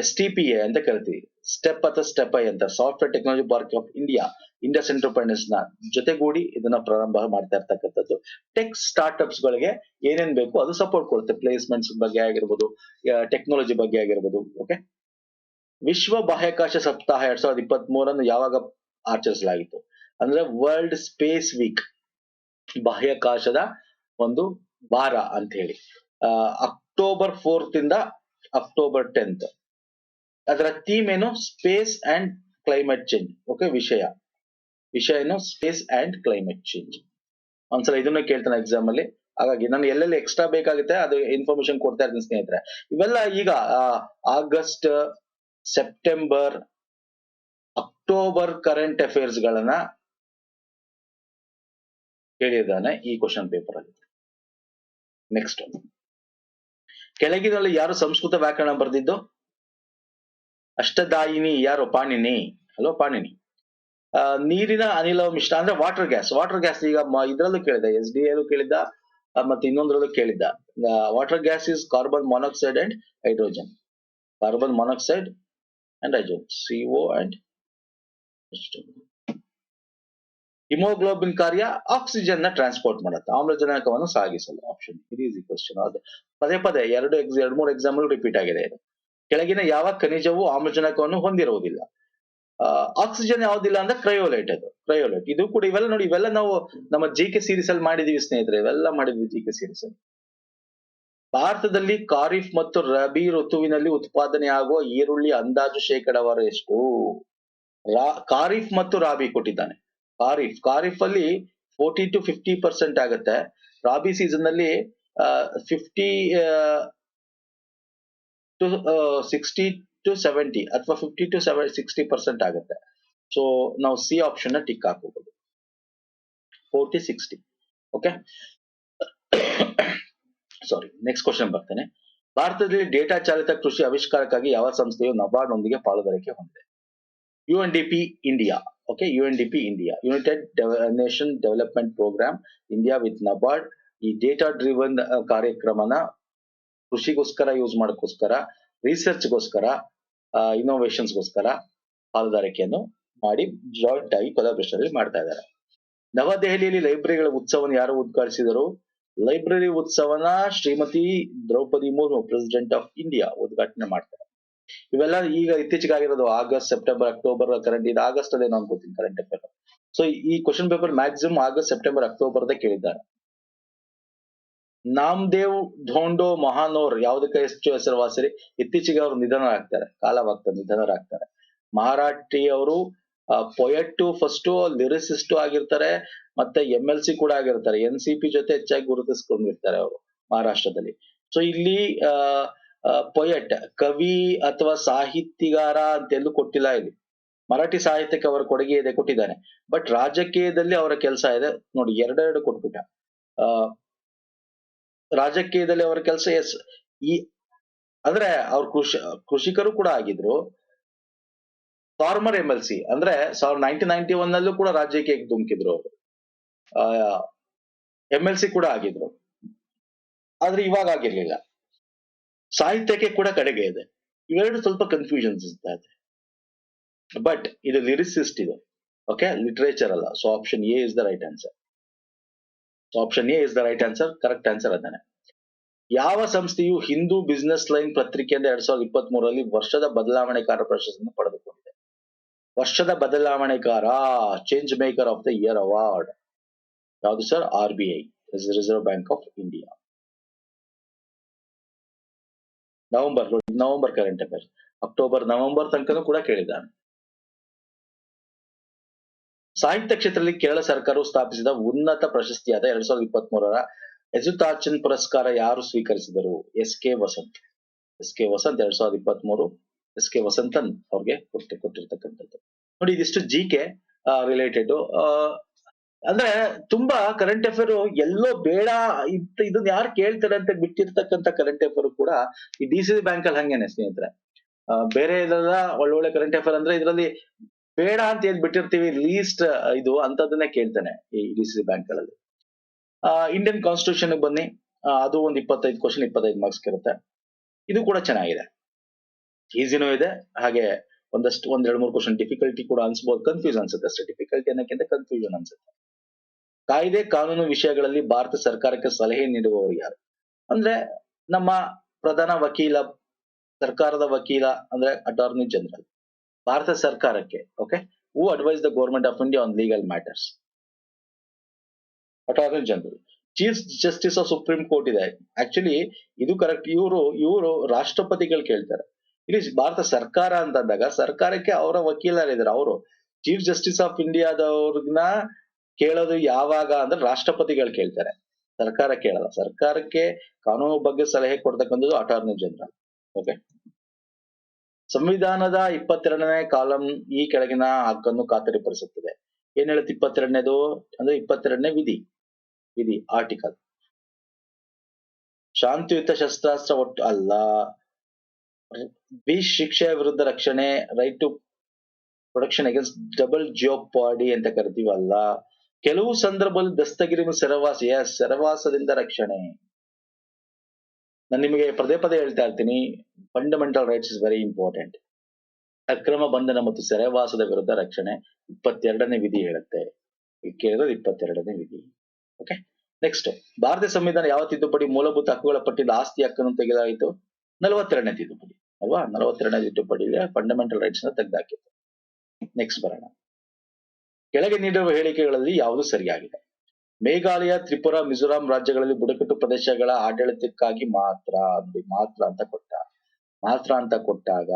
ಎಸ್ ಟಿ ಪಿ ಎ ಅಂತ ಕರಿತೀವಿ. ಸ್ಟೆಪ್ ಅಥವಾ ಸ್ಟೆಪ್ ಐ ಅಂತ software technology park of India Indus ಎಂಟರ್ಪ್ರೈನರ್ಸ್ನ ಜೊತೆಗೂಡಿ ಇದನ್ನ ಪ್ರಾರಂಭ ಮಾಡ್ತಾ ಇರ್ತಕ್ಕಂಥದ್ದು. ಟೆಕ್ ಸ್ಟಾರ್ಟ್ಅಪ್ಸ್ ಗಳಿಗೆ ಏನೇನ್ ಬೇಕು ಅದು ಸಪೋರ್ಟ್ ಕೊಡುತ್ತೆ. ಪ್ಲೇಸ್ಮೆಂಟ್ಸ್ ಬಗ್ಗೆ ಆಗಿರ್ಬೋದು ಟೆಕ್ನಾಲಜಿ ಬಗ್ಗೆ ಆಗಿರ್ಬೋದು ಓಕೆ ವಿಶ್ವ ಬಾಹ್ಯಾಕಾಶ ಸಪ್ತಾಹ ಎರಡ್ ಸಾವಿರದ ಇಪ್ಪತ್ತ್ ಮೂರನ್ನು ಯಾವಾಗ ಆಚರಿಸಲಾಗಿತ್ತು ಅಂದ್ರೆ ವರ್ಲ್ಡ್ ಸ್ಪೇಸ್ ವೀಕ್ ಬಾಹ್ಯಾಕಾಶದ ಒಂದು ವಾರ ಅಂತ ಹೇಳಿ. ಅಕ್ಟೋಬರ್ ಫೋರ್ತ್ ಇಂದ ಅಕ್ಟೋಬರ್ ಟೆಂತ್ ಅದರ ಥೀಮ್ ಏನು? Space and climate change okay ವಿಷಯ. ವಿಷಯ ಏನು? ಸ್ಪೇಸ್ ಅಂಡ್ ಕ್ಲೈಮೇಟ್ ಚೇಂಜ್ ಒಂದ್ಸಲ ಇದನ್ನ ಕೇಳ್ತಾನೆ ಎಕ್ಸಾಮ್ ಅಲ್ಲಿ. ಹಾಗಾಗಿ ನಾನು ಎಲ್ಲೆಲ್ಲಿ ಎಕ್ಸ್ಟ್ರಾ ಬೇಕಾಗುತ್ತೆ ಅದು ಇನ್ಫಾರ್ಮೇಶನ್ ಕೊಡ್ತಾ ಇರ್ತೀನಿ ಸ್ನೇಹಿತರೆ. ಇವೆಲ್ಲ ಈಗ August September October current affairs ಗಳನ್ನ ಹೇಳಿದ್ದಾನೆ ಈ ಕ್ವಶನ್ ಪೇಪರ್ ಅಲ್ಲಿ. ನೆಕ್ಸ್ಟ್ ಕೆಳಗಿನಲ್ಲಿ ಯಾರು ಸಂಸ್ಕೃತ ವ್ಯಾಕರಣ ಬರೆದಿದ್ದು? ಅಷ್ಟದಾಯಿನಿ ಯಾರು? ಪಾಣಿನಿ. ಹಲೋ ಪಾಣಿನಿ. ನೀರಿನ ಅನಿಲ ಮಿಶ್ರ ಅಂದ್ರೆ ವಾಟರ್ ಗ್ಯಾಸ್ ವಾಟರ್ ಗ್ಯಾಸ್ ಈಗ ಇದ್ರಲ್ಲೂ ಕೇಳಿದ ಎಸ್ ಡಿ ಎಲ್ಲೂ ಕೇಳಿದ್ದ ಮತ್ತೆ ಇನ್ನೊಂದ್ರಲ್ಲೂ ಕೇಳಿದ್ದ. Water gas is carbon monoxide and hydrogen carbon monoxide and CO and and haemoglobin ಕಾರ್ಯ ಆಕ್ಸಿಜನ್ನ ಟ್ರಾನ್ಸ್ಪೋರ್ಟ್ ಮಾಡುತ್ತೆ. ಆಮ್ಲಜನಕವನ್ನು ಸಾಗಿಸಲು ಆಪ್ಷನ್ ಇದು ಈಸಿ ಕ್ವಶನ್ ಅದು ಪದೇ ಪದೇ ಎರಡು ಎಕ್ಸ್ ಎರಡು ಮೂರು ಎಕ್ಸಾಂಪಲ್ ರಿಪೀಟ್ ಆಗಿದೆ ಇದು. ಕೆಳಗಿನ ಯಾವ ಖನಿಜವು ಆಮ್ಲಜನಕವನ್ನು ಹೊಂದಿರುವುದಿಲ್ಲ. ಆಕ್ಸಿಜನ್ ಯಾವುದಿಲ್ಲ ಅಂದ್ರೆ ಕ್ರಯೋಲೈಟ್ ಅದು. ಕ್ರಯೋಲೈಟ್ ಇದು ಕೂಡ ಇವೆಲ್ಲ ನೋಡಿ, ಇವೆಲ್ಲ ನಾವು ನಮ್ಮ ಜಿ ಕೆ ಸೀರೀಸ್ ಅಲ್ಲಿ ಮಾಡಿದೀವಿ ಸ್ನೇಹಿತರೆ. ಇವೆಲ್ಲ ಮಾಡಿದ್ವಿ ಜಿ ಕೆ ಸೀರೀಸ್ ಅಲ್ಲಿ. ಭಾರತದಲ್ಲಿ ಖಾರಿಫ್ ಮತ್ತು ರಬಿ ಋತುವಿನಲ್ಲಿ ಉತ್ಪಾದನೆಯಾಗುವ ಈರುಳ್ಳಿ ಅಂದಾಜು ಶೇಕಡಾವಾರು ಎಷ್ಟು? ಖಾರಿಫ್ ಮತ್ತು ರಾಬಿ ಕೊಟ್ಟಿದ್ದಾನೆ. ಖಾರಿಫ್ ಖಾರಿಫ್ ಅಲ್ಲಿ ಫೋರ್ಟಿ ಟು ಫಿಫ್ಟಿ ಪರ್ಸೆಂಟ್ ಆಗುತ್ತೆ. ರಾಬಿ ಸೀಸನ್ ಅಲ್ಲಿ fifty to sixty to seventy ಅಥವಾ fifty to seven, sixty percent ಆಗುತ್ತೆ. ಸೊ ನಾವು ಸಿ ಆಪ್ಷನ್ನ ಟಿಕ್ ಹಾಕೋಬಹುದು forty, sixty, okay? Sorry next question ಬರ್ತೇನೆ. ಭಾರತದಲ್ಲಿ ಡೇಟಾ ಚಾಲಿತ ಕೃಷಿ ಆವಿಷ್ಕಾರಕ್ಕಾಗಿ ಯಾವ ಸಂಸ್ಥೆಯು ನಬಾರ್ಡ್ ನೊಂದಿಗೆ ಪಾಲುದಾರಿಕೆ ಹೊಂದಿದೆ? U N D P India okay U N D P India United Nation Development Programme India with NABARD ಈ ಡೇಟಾ ಡ್ರಿವನ್ ಕಾರ್ಯಕ್ರಮನ ಕೃಷಿಗೋಸ್ಕರ ಯೂಸ್ ಮಾಡೋಕ್ಕೋಸ್ಕರ ರಿಸರ್ಚ್ಗೋಸ್ಕರ ಗೋಸ್ಕರ ಪಾಲುದಾರಿಕೆಯನ್ನು ಮಾಡಿ ಜಾಯಿಂಟ್ ಆಗಿ ಕೊಲಾಬ್ರೇಷನ್ ಮಾಡ್ತಾ ಇದ್ದಾರೆ. ನವದೆಹಲಿಯಲ್ಲಿ ಲೈಬ್ರರಿಗಳ ಉತ್ಸವವನ್ನು ಯಾರು ಉದ್ಘಾಟಿಸಿದರು? Library ಉತ್ಸವನ Shrimati Droupadi Murmu president of India ಉದ್ಘಾಟನೆ ಮಾಡ್ತಾರೆ. ಇವೆಲ್ಲ ಈಗ ಇತ್ತೀಚೆಗೆ ಆಗಿರೋದು ಆಗಸ್ಟ್ ಸೆಪ್ಟೆಂಬರ್ ಅಕ್ಟೋಬರ್ ಕರೆಂಟ್ ಇದು ಆಗಸ್ಟ್ ಅಲ್ಲಿ ಅನ್ಕೋತೀನಿ ಕರೆಂಟ್ ಅಫೇರ್ ಸೊ ಈ question paper maximum August September October ಕೇಳಿದ್ದಾರೆ. ನಾಮದೇವ್ ಧೋಂಡೋ ಮಹಾನೋರ್ ಯಾವುದಕ್ಕೆ ಹೆಚ್ಚು ಹೆಸರುವಾಸರಿ? ಇತ್ತೀಚೆಗೆ ಅವರು ನಿಧನರಾಗ್ತಾರೆ ಕಾಲವಾಗ್ತಾರೆ ನಿಧನರಾಗ್ತಾರೆ. ಮಹಾರಾಷ್ಟ್ರಿ ಅವರು ಪೊಯೆಟ್ ಫಸ್ಟ್ ಲಿರಿಸಿಸ್ಟ್ ಆಗಿರ್ತಾರೆ ಮತ್ತೆ ಎಂ ಎಲ್ ಸಿ ಕೂಡ ಆಗಿರ್ತಾರೆ. ಎನ್ ಸಿ ಪಿ ಜೊತೆ ಹೆಚ್ಚಾಗಿ ಗುರುತಿಸ್ಕೊಂಡಿರ್ತಾರೆ ಅವರು ಮಹಾರಾಷ್ಟ್ರದಲ್ಲಿ. ಸೊ ಇಲ್ಲಿ ಪೊಯೆಟ್ ಕವಿ ಅಥವಾ ಸಾಹಿತಿಗಾರ ಅಂತ ಎಲ್ಲೂ ಕೊಟ್ಟಿಲ್ಲ ಇಲ್ಲಿ. ಮರಾಠಿ ಸಾಹಿತ್ಯಕ್ಕೆ ಅವರ ಕೊಡುಗೆ ಇದೆ ಕೊಟ್ಟಿದ್ದಾನೆ ಬಟ್ ರಾಜಕೀಯದಲ್ಲಿ ಅವರ ಕೆಲಸ ಇದೆ. ನೋಡಿ, ಎರಡೆರಡು ಕೊಟ್ಬಿಟ್ಟ. ಆ, ರಾಜಕೀಯದಲ್ಲಿ ಅವರ ಕೆಲಸ, ಎಸ್, ಈ, ಅಂದ್ರೆ ಅವ್ರ ಕೃಷಿ, ಕೃಷಿಕರು ಕೂಡ ಆಗಿದ್ರು. ಫಾರ್ಮರ್ ಎಂ ಎಲ್ ಸಿ ಅಂದ್ರೆ ಸಾವಿರದ ನೈನ್ಟೀನ್ ನೈನ್ಟಿ ಒನ್ ನಲ್ಲೂ ಕೂಡ ರಾಜಕೀಯಕ್ಕೆ ಧುಮುಕಿದ್ರು ಅವರು. ಎಂ ಎಲ್ ಸಿ ಕೂಡ ಆಗಿದ್ರು. ಆದ್ರೆ ಇವಾಗ ಆಗಿರ್ಲಿಲ್ಲ. ಸಾಹಿತ್ಯಕ್ಕೆ ಕೂಡ ಕಡೆಗೆ ಇದೆ. ಇವೆರಡು ಸ್ವಲ್ಪ ಕನ್ಫ್ಯೂಷನ್ಸ್ ಇರ್ತಾ ಇದೆ. ಬಟ್ ಇದು ಲಿರಿಸಿಸ್ಟ್ ಇದೆ. ಓಕೆ ಲಿಟ್ರೇಚರ್ ಅಲ್ಲ. So option A is the right answer so option A is the right answer correct answer ಅದಾನೆ. ಯಾವ ಸಂಸ್ಥೆಯು ಹಿಂದೂ ಬಿಸ್ನೆಸ್ ಲೈನ್ ಪತ್ರಿಕೆಯಿಂದ ಎರಡ್ ಸಾವಿರದ ಇಪ್ಪತ್ತ್ ಮೂರರಲ್ಲಿ ವರ್ಷದ ಬದಲಾವಣೆಕಾರ ಪ್ರಶಸ್ತಿಯನ್ನು ಪಡೆದುಕೊಂಡಿದೆ. ವರ್ಷದ ಬದಲಾವಣೆಕಾರ change maker of the year award ಯಾವುದು sir R B I Reserve Bank of India November November current affairs October November ತನಕನೂ ಕೂಡ ಕೇಳಿದ್ದಾನೆ. ಸಾಹಿತ್ಯ ಕ್ಷೇತ್ರದಲ್ಲಿ ಕೇರಳ ಸರ್ಕಾರವು ಸ್ಥಾಪಿಸಿದ ಉನ್ನತ ಪ್ರಶಸ್ತಿಯಾದ ಎರಡ್ ಸಾವಿರದ ಇಪ್ಪತ್ತ್ ಮೂರರ ಯಜುತಾಚನ್ ಪುರಸ್ಕಾರ ಯಾರು ಸ್ವೀಕರಿಸಿದರು? S K Vasanth. S K Vasanth ಎರಡ್ ಸಾವಿರದ ಇಪ್ಪತ್ತ್ ಮೂರು ಎಸ್ ಕೆ ವಸಂತನ್ ಅವ್ರಿಗೆ ಕೊಟ್ಟು ಕೊಟ್ಟಿರ್ತಕ್ಕಂಥದ್ದು. ನೋಡಿ, ಇದಿಷ್ಟು ಜಿ ಕೆ ರಿಲೇಟೆಡ್ ಅಂದ್ರೆ ತುಂಬಾ ಕರೆಂಟ್ ಅಫೇರ್ ಎಲ್ಲೋ ಬೇಡ, ಇದ್- ಇದನ್ನ ಯಾರು ಕೇಳ್ತಾರೆ ಅಂತ ಬಿಟ್ಟಿರ್ತಕ್ಕಂಥ ಕರೆಂಟ್ ಅಫೇರ್ ಕೂಡ ಈ ಡಿ ಸಿ ಬ್ಯಾಂಕ್ ಅಲ್ಲಿ ಹಂಗೇನೆ ಸ್ನೇಹಿತರೆ. ಬೇರೆ ಇದೆಲ್ಲ ಒಳ್ಳೊಳ್ಳೆ ಕರೆಂಟ್ ಅಫೇರ್ ಅಂದ್ರೆ ಇದರಲ್ಲಿ ಬೇಡ ಅಂತ ಏನ್ ಬಿಟ್ಟಿರ್ತೀವಿ ಲೀಸ್ಟ್ ಇದು ಅಂತದನ್ನೇ ಕೇಳ್ತಾನೆ ಈ ಡಿ ಸಿ ಬ್ಯಾಂಕ್ಗಳಲ್ಲಿ ಇಂಡಿಯನ್ ಕಾನ್ಸ್ಟಿಟ್ಯೂಷನ್ ಬನ್ನಿ. ಅದು ಒಂದು ಇಪ್ಪತ್ತೈದು ಕ್ವಶನ್ ಇಪ್ಪತ್ತೈದು ಮಾರ್ಕ್ಸ್ ಇರುತ್ತೆ. ಇದು ಕೂಡ ಚೆನ್ನಾಗಿದೆ. ಈಸಿನೂ ಇದೆ. ಹಾಗೆ ಒಂದಷ್ಟು, ಒಂದ್, ಎರಡು, ಮೂರು ಕ್ವಶನ್ ಡಿಫಿಕಲ್ಟಿ ಕೂಡ ಅನ್ಸ್ಬೋದು ಕನ್ಫ್ಯೂಸ್ ಅನ್ಸುತ್ತೆ ಅಷ್ಟೇ. ಡಿಫಿಕಲ್ಟಿ ಅನ್ನೋಕ್ಕಿಂತ ಕನ್ಫ್ಯೂಷನ್ ಅನ್ಸುತ್ತೆ. ಕಾಯ್ದೆ ಕಾನೂನು ವಿಷಯಗಳಲ್ಲಿ ಭಾರತ ಸರ್ಕಾರಕ್ಕೆ ಸಲಹೆ ನೀಡುವವರು ಯಾರು? ಅಂದ್ರೆ ನಮ್ಮ ಪ್ರಧಾನ ವಕೀಲ, ಸರ್ಕಾರದ ವಕೀಲ, ಅಂದ್ರೆ ಅಟಾರ್ನಿ ಜನರಲ್ ಭಾರತ ಸರ್ಕಾರಕ್ಕೆ okay who advise the government of India on legal matters attorney general chief justice of supreme court ಇದೆ. ಆಕ್ಚುಲಿ ಇದು ಕರೆಕ್ಟ್ ಇವರು ಇವರು ರಾಷ್ಟ್ರಪತಿಗಳು ಕೇಳ್ತಾರೆ. ಇಲ್ಲಿ ಭಾರತ ಸರ್ಕಾರ ಅಂತ ಅಂದಾಗ ಸರ್ಕಾರಕ್ಕೆ ಅವರ ವಕೀಲರಿದ್ದಾರೆ. ಅವರು ಚೀಫ್ ಜಸ್ಟಿಸ್ ಆಫ್ ಇಂಡಿಯಾದವ್ರನ್ನ ಕೇಳೋದು ಯಾವಾಗ ಅಂದ್ರೆ ರಾಷ್ಟ್ರಪತಿಗಳು ಕೇಳ್ತಾರೆ. ಸರ್ಕಾರ ಕೇಳಲ್ಲ. ಸರ್ಕಾರಕ್ಕೆ ಕಾನೂನು ಬಗ್ಗೆ ಸಲಹೆ ಕೊಡ್ತಕ್ಕಂಥದ್ದು ಅಟಾರ್ನಿ ಜನರಲ್ ಓಕೆ ಸಂವಿಧಾನದ ಇಪ್ಪತ್ತೆರಡನೇ ಕಾಲಂ ಈ ಕೆಳಗಿನ ಹಕ್ಕನ್ನು ಖಾತರಿಪಡಿಸುತ್ತದೆ. ಏನ್ ಹೇಳುತ್ತೆ ಇಪ್ಪತ್ತೆರಡನೇದು? ಅಂದ್ರೆ ಇಪ್ಪತ್ತೆರಡನೇ ವಿಧಿ. ವಿಧಿ ಆರ್ಟಿಕಲ್ ಶಾಂತಿಯುತ ಶಸ್ತ್ರಾಸ್ತ್ರ ಒಟ್ಟು ಅಲ್ಲ. ಬಿ ಶಿಕ್ಷೆಯ ವಿರುದ್ಧ ರಕ್ಷಣೆ right to production against double jeopardy ಅಂತ ಕರಿತೀವಲ್ಲ. ಕೆಲವು ಸಂದರ್ಭದಲ್ಲಿ ದಸ್ತಗಿರಿ ಸರವಾಸ ಎಸ್ ಸೆರವಾಸದಿಂದ ರಕ್ಷಣೆ. ನಾನು ನಿಮಗೆ ಪದೇ ಪದೇ ಹೇಳ್ತಾ ಇರ್ತೀನಿ fundamental rights is very important ಅಕ್ರಮ ಬಂಧನ ಮತ್ತು ಸೆರೆವಾಸದ ವಿರುದ್ಧ ರಕ್ಷಣೆ ಇಪ್ಪತ್ತೆರಡನೇ ವಿಧಿ ಹೇಳುತ್ತೆ. ಕೇಳಿದ್ರೆ ಇಪ್ಪತ್ತೆರಡನೇ ವಿಧಿ. ಓಕೆ ನೆಕ್ಸ್ಟ್ ಭಾರತೀಯ ಸಂವಿಧಾನ ಯಾವ ತಿದ್ದುಪಡಿ ಮೂಲಭೂತ ಹಕ್ಕುಗಳ ಪಟ್ಟಿಯಿಂದ ಆಸ್ತಿ ಹಕ್ಕನ್ನು ತೆಗೆದಾಯಿತು? ನಲವತ್ತೆರಡನೇ ತಿದ್ದುಪಡಿ. ಅಲ್ವಾ? ನಲವತ್ತೆರಡನೇ ತಿದ್ದುಪಡಿಯಲ್ಲಿ ಫಂಡಮೆಂಟಲ್ ರೈಟ್ಸ್ನ ತೆಗೆದಾಕಿತ್ತು. ನೆಕ್ಸ್ಟ್ ಬರೋಣ. ಕೆಳಗೆ ನೀಡಿರುವ ಹೇಳಿಕೆಗಳಲ್ಲಿ ಯಾವುದು ಸರಿಯಾಗಿದೆ? ಮೇಘಾಲಯ, ತ್ರಿಪುರ, ಮಿಜೋರಾಂ ರಾಜ್ಯಗಳಲ್ಲಿ ಬುಡಕಟ್ಟು ಪ್ರದೇಶಗಳ ಆಡಳಿತಕ್ಕಾಗಿ ಮಾತ್ರ ಅಂದ್ರೆ ಮಾತ್ರ ಅಂತ ಕೊಟ್ಟ. ಮಾತ್ರ ಅಂತ ಕೊಟ್ಟಾಗ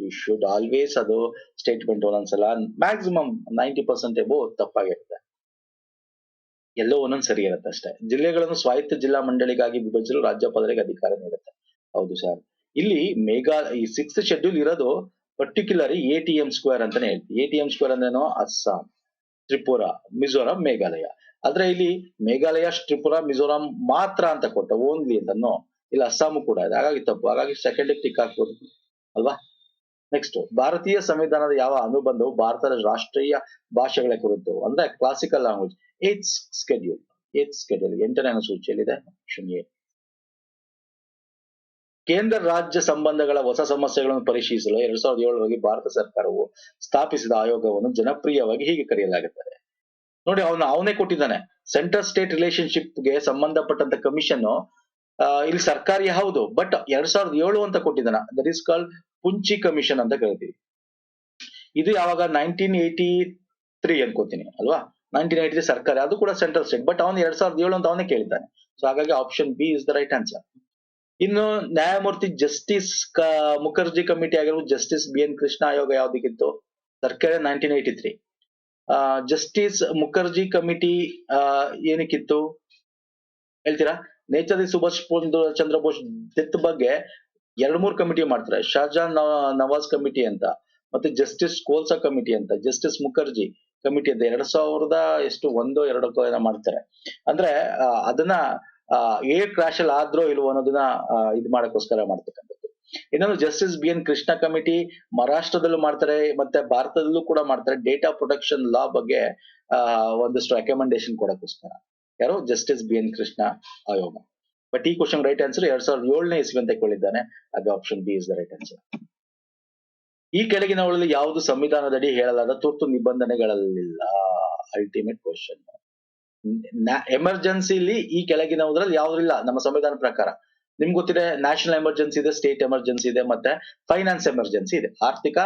ಯು ಶುಡ್ ಆಲ್ವೇಸ್ ಅದು ಸ್ಟೇಟ್ಮೆಂಟ್ ಒಂದೊಂದ್ಸಲ ಮ್ಯಾಕ್ಸಿಮಮ್ ನೈಂಟಿ ಪರ್ಸೆಂಟ್ ಎಬೋ ತಪ್ಪಾಗಿರುತ್ತೆ. ಎಲ್ಲೋ ಒಂದೊಂದ್ ಸರಿ ಇರುತ್ತೆ ಅಷ್ಟೇ. ಜಿಲ್ಲೆಗಳನ್ನು ಸ್ವಾಯತ್ತ ಜಿಲ್ಲಾ ಮಂಡಳಿಗಾಗಿ ವಿಭಜಿಸಲು ರಾಜ್ಯಪಾಲರಿಗೆ ಅಧಿಕಾರ ನೀಡುತ್ತೆ. ಹೌದು ಸರ್ ಇಲ್ಲಿ ಮೇಘಾ, ಈ ಸಿಕ್ಸ್ ಶೆಡ್ಯೂಲ್ ಇರೋದು particular A T M square ಅಂತಾನೆ ಹೇಳ್ತೀವಿ. ಎ ಟಿ ಎಂ ಸ್ಕ್ವೇರ್ ಅಂದ್ರೇನೋ? ಅಸ್ಸಾಂ. ತ್ರಿಪುರ, ಮಿಜೋರಾಂ, ಮೇಘಾಲಯ. ಆದ್ರೆ ಇಲ್ಲಿ ಮೇಘಾಲಯ, ತ್ರಿಪುರ, ಮಿಜೋರಾಂ ಮಾತ್ರ ಅಂತ ಕೊಟ್ಟ ಓನ್ಲಿ ಅಂತನೋ, ಇಲ್ಲ ಅಸ್ಸಾಮು ಕೂಡ ಇದೆ. ಹಾಗಾಗಿ ತಪ್ಪು. ಹಾಗಾಗಿ ಸೆಕೆಂಡ್ ಟಿಕ್ ಹಾಕ್ಬೋದು. ಅಲ್ವಾ? ನೆಕ್ಸ್ಟ್ ಭಾರತೀಯ ಸಂವಿಧಾನದ ಯಾವ ಅನುಬಂಧವು ಭಾರತದ ರಾಷ್ಟ್ರೀಯ ಭಾಷೆಗಳ ಕುರಿತು? ಅಂದ್ರೆ classical language eighth schedule eighth schedule ಎಂಟನೇ ಅನುಸೂಚಿಯಲ್ಲಿದೆ ಎ ಕೇಂದ್ರ ರಾಜ್ಯ ಸಂಬಂಧಗಳ ಹೊಸ ಸಮಸ್ಯೆಗಳನ್ನು ಪರಿಶೀಲಿಸಲು ಎರಡ್ ಸಾವಿರದ ಏಳರಲ್ಲಿ ಭಾರತ ಸರ್ಕಾರವು ಸ್ಥಾಪಿಸಿದ ಆಯೋಗವನ್ನು ಜನಪ್ರಿಯವಾಗಿ ಹೀಗೆ ಕರೆಯಲಾಗುತ್ತದೆ. ನೋಡಿ, ಅವನು, ಅವನೇ ಕೊಟ್ಟಿದ್ದಾನೆ. ಸೆಂಟ್ರಲ್ ಸ್ಟೇಟ್ ರಿಲೇಶನ್ಶಿಪ್ಗೆ ಸಂಬಂಧಪಟ್ಟಂತ ಕಮಿಷನ್ ಇಲ್ಲಿ ಸರ್ಕಾರಿ ಹೌದು ಬಟ್ ಎರಡ್ ಸಾವಿರದ ಏಳು ಅಂತ ಕೊಟ್ಟಿದ್ದಾನೆ. That is called Punchhi commission ಅಂತ ಕರಿತೀವಿ. ಇದು ಯಾವಾಗ? ನೈನ್ಟೀನ್ ಏಯ್ಟಿ ತ್ರೀ ಅನ್ಕೋತೀನಿ, ಅಲ್ವಾ? ನೈನ್ಟೀನ್ ಏಯ್ಟಿ ಸರ್ಕಾರ, ಅದು ಕೂಡ ಸೆಂಟ್ರಲ್ ಸ್ಟೇಟ್ ಬಟ್ ಅವನು ಎರಡ್ ಸಾವಿರದ ಏಳು ಅಂತ ಅವನೇ ಕೇಳಿದ್ದಾನೆ. ಸೊ ಹಾಗಾಗಿ option B is the right answer ಇನ್ನು ನ್ಯಾಯಮೂರ್ತಿ ಜಸ್ಟಿಸ್ ಮುಖರ್ಜಿ ಕಮಿಟಿ ಆಗಿರ್ಬೋದು ಜಸ್ಟಿಸ್ ಬಿ ಎನ್ ಕೃಷ್ಣ ಆಯೋಗ ಯಾವ್ದಕ್ಕಿತ್ತು ಸರ್ಕಾರ nineteen eighty three justice Mukherjee committee ಏನಕ್ಕಿತ್ತು? ಹೇಳ್ತೀರಾ? ನೇತಾಜಿ ಸುಭಾಷ್ ಚಂದ್ರ ಬೋಸ್ ಡೆತ್ ಬಗ್ಗೆ ಎರಡ್ ಮೂರ್ ಕಮಿಟಿ ಮಾಡ್ತಾರೆ. ಶಾಜಾನ್ ನವಾಜ್ ಕಮಿಟಿ ಅಂತ, ಮತ್ತೆ ಜಸ್ಟಿಸ್ ಕೋಲ್ಸಾ ಕಮಿಟಿ ಅಂತ, ಜಸ್ಟಿಸ್ ಮುಖರ್ಜಿ ಕಮಿಟಿ ಅಂತ. ಎರಡ್ ಸಾವಿರದ ಎಷ್ಟು ಒಂದು ಎರಡಕ್ಕೋ ಏನೋ ಮಾಡ್ತಾರೆ. ಅಂದ್ರೆ ಅದನ್ನ ಏರ್ ಕ್ರಾಶ್ ಅಲ್ಲಿ ಆದ್ರೋ ಇಲ್ವೋ ಅನ್ನೋದನ್ನ ಇದು ಮಾಡಕ್ಕೋಸ್ಕರ ಮಾಡ್ತಕ್ಕಂಥದ್ದು. ಇನ್ನೊಂದು justice B N Krishna committee ಮಹಾರಾಷ್ಟ್ರದಲ್ಲೂ ಮಾಡ್ತಾರೆ, ಮತ್ತೆ ಭಾರತದಲ್ಲೂ ಕೂಡ ಮಾಡ್ತಾರೆ. ಡೇಟಾ ಪ್ರೊಟೆಕ್ಷನ್ ಲಾ ಬಗ್ಗೆ ಒಂದಷ್ಟು ರೆಕಮೆಂಡೇಶನ್ ಕೊಡಕ್ಕೋಸ್ಕರ. ಯಾರು? ಜಸ್ಟಿಸ್ ಬಿ ಎನ್ ಕೃಷ್ಣ ಆಯೋಗ. ಬಟ್ ಈ ಕ್ವಶನ್ ರೈಟ್ ಆನ್ಸರ್ ಎರಡ್ ಸಾವಿರದ ಏಳನೇ ಇಸ್ವಿ ಅಂತ ಕೇಳಿದ್ದಾನೆ. ಅದು option B is the right answer ಈ ಕೆಳಗಿನವುಗಳಲ್ಲಿ ಯಾವುದು ಸಂವಿಧಾನದಡಿ ಹೇಳಲಾದ ತುರ್ತು ನಿಬಂಧನೆಗಳಲ್ಲಿಲ್ಲ? ಅಲ್ಟಿಮೇಟ್ ಕ್ವಶನ್ ಎಮರ್ಜೆನ್ಸಿಲಿ ಈ ಕೆಳಗಿನವುದ್ರಲ್ಲಿ ಯಾವ್ದಿಲ್ಲ ನಮ್ಮ ಸಂವಿಧಾನ ಪ್ರಕಾರ. ನಿಮ್ಗೆ ಗೊತ್ತಿದೆ, ನ್ಯಾಷನಲ್ ಎಮರ್ಜೆನ್ಸಿ ಇದೆ, ಸ್ಟೇಟ್ ಎಮರ್ಜೆನ್ಸಿ ಇದೆ, ಮತ್ತೆ ಫೈನಾನ್ಸ್ ಎಮರ್ಜೆನ್ಸಿ ಇದೆ. ಆರ್ಥಿಕ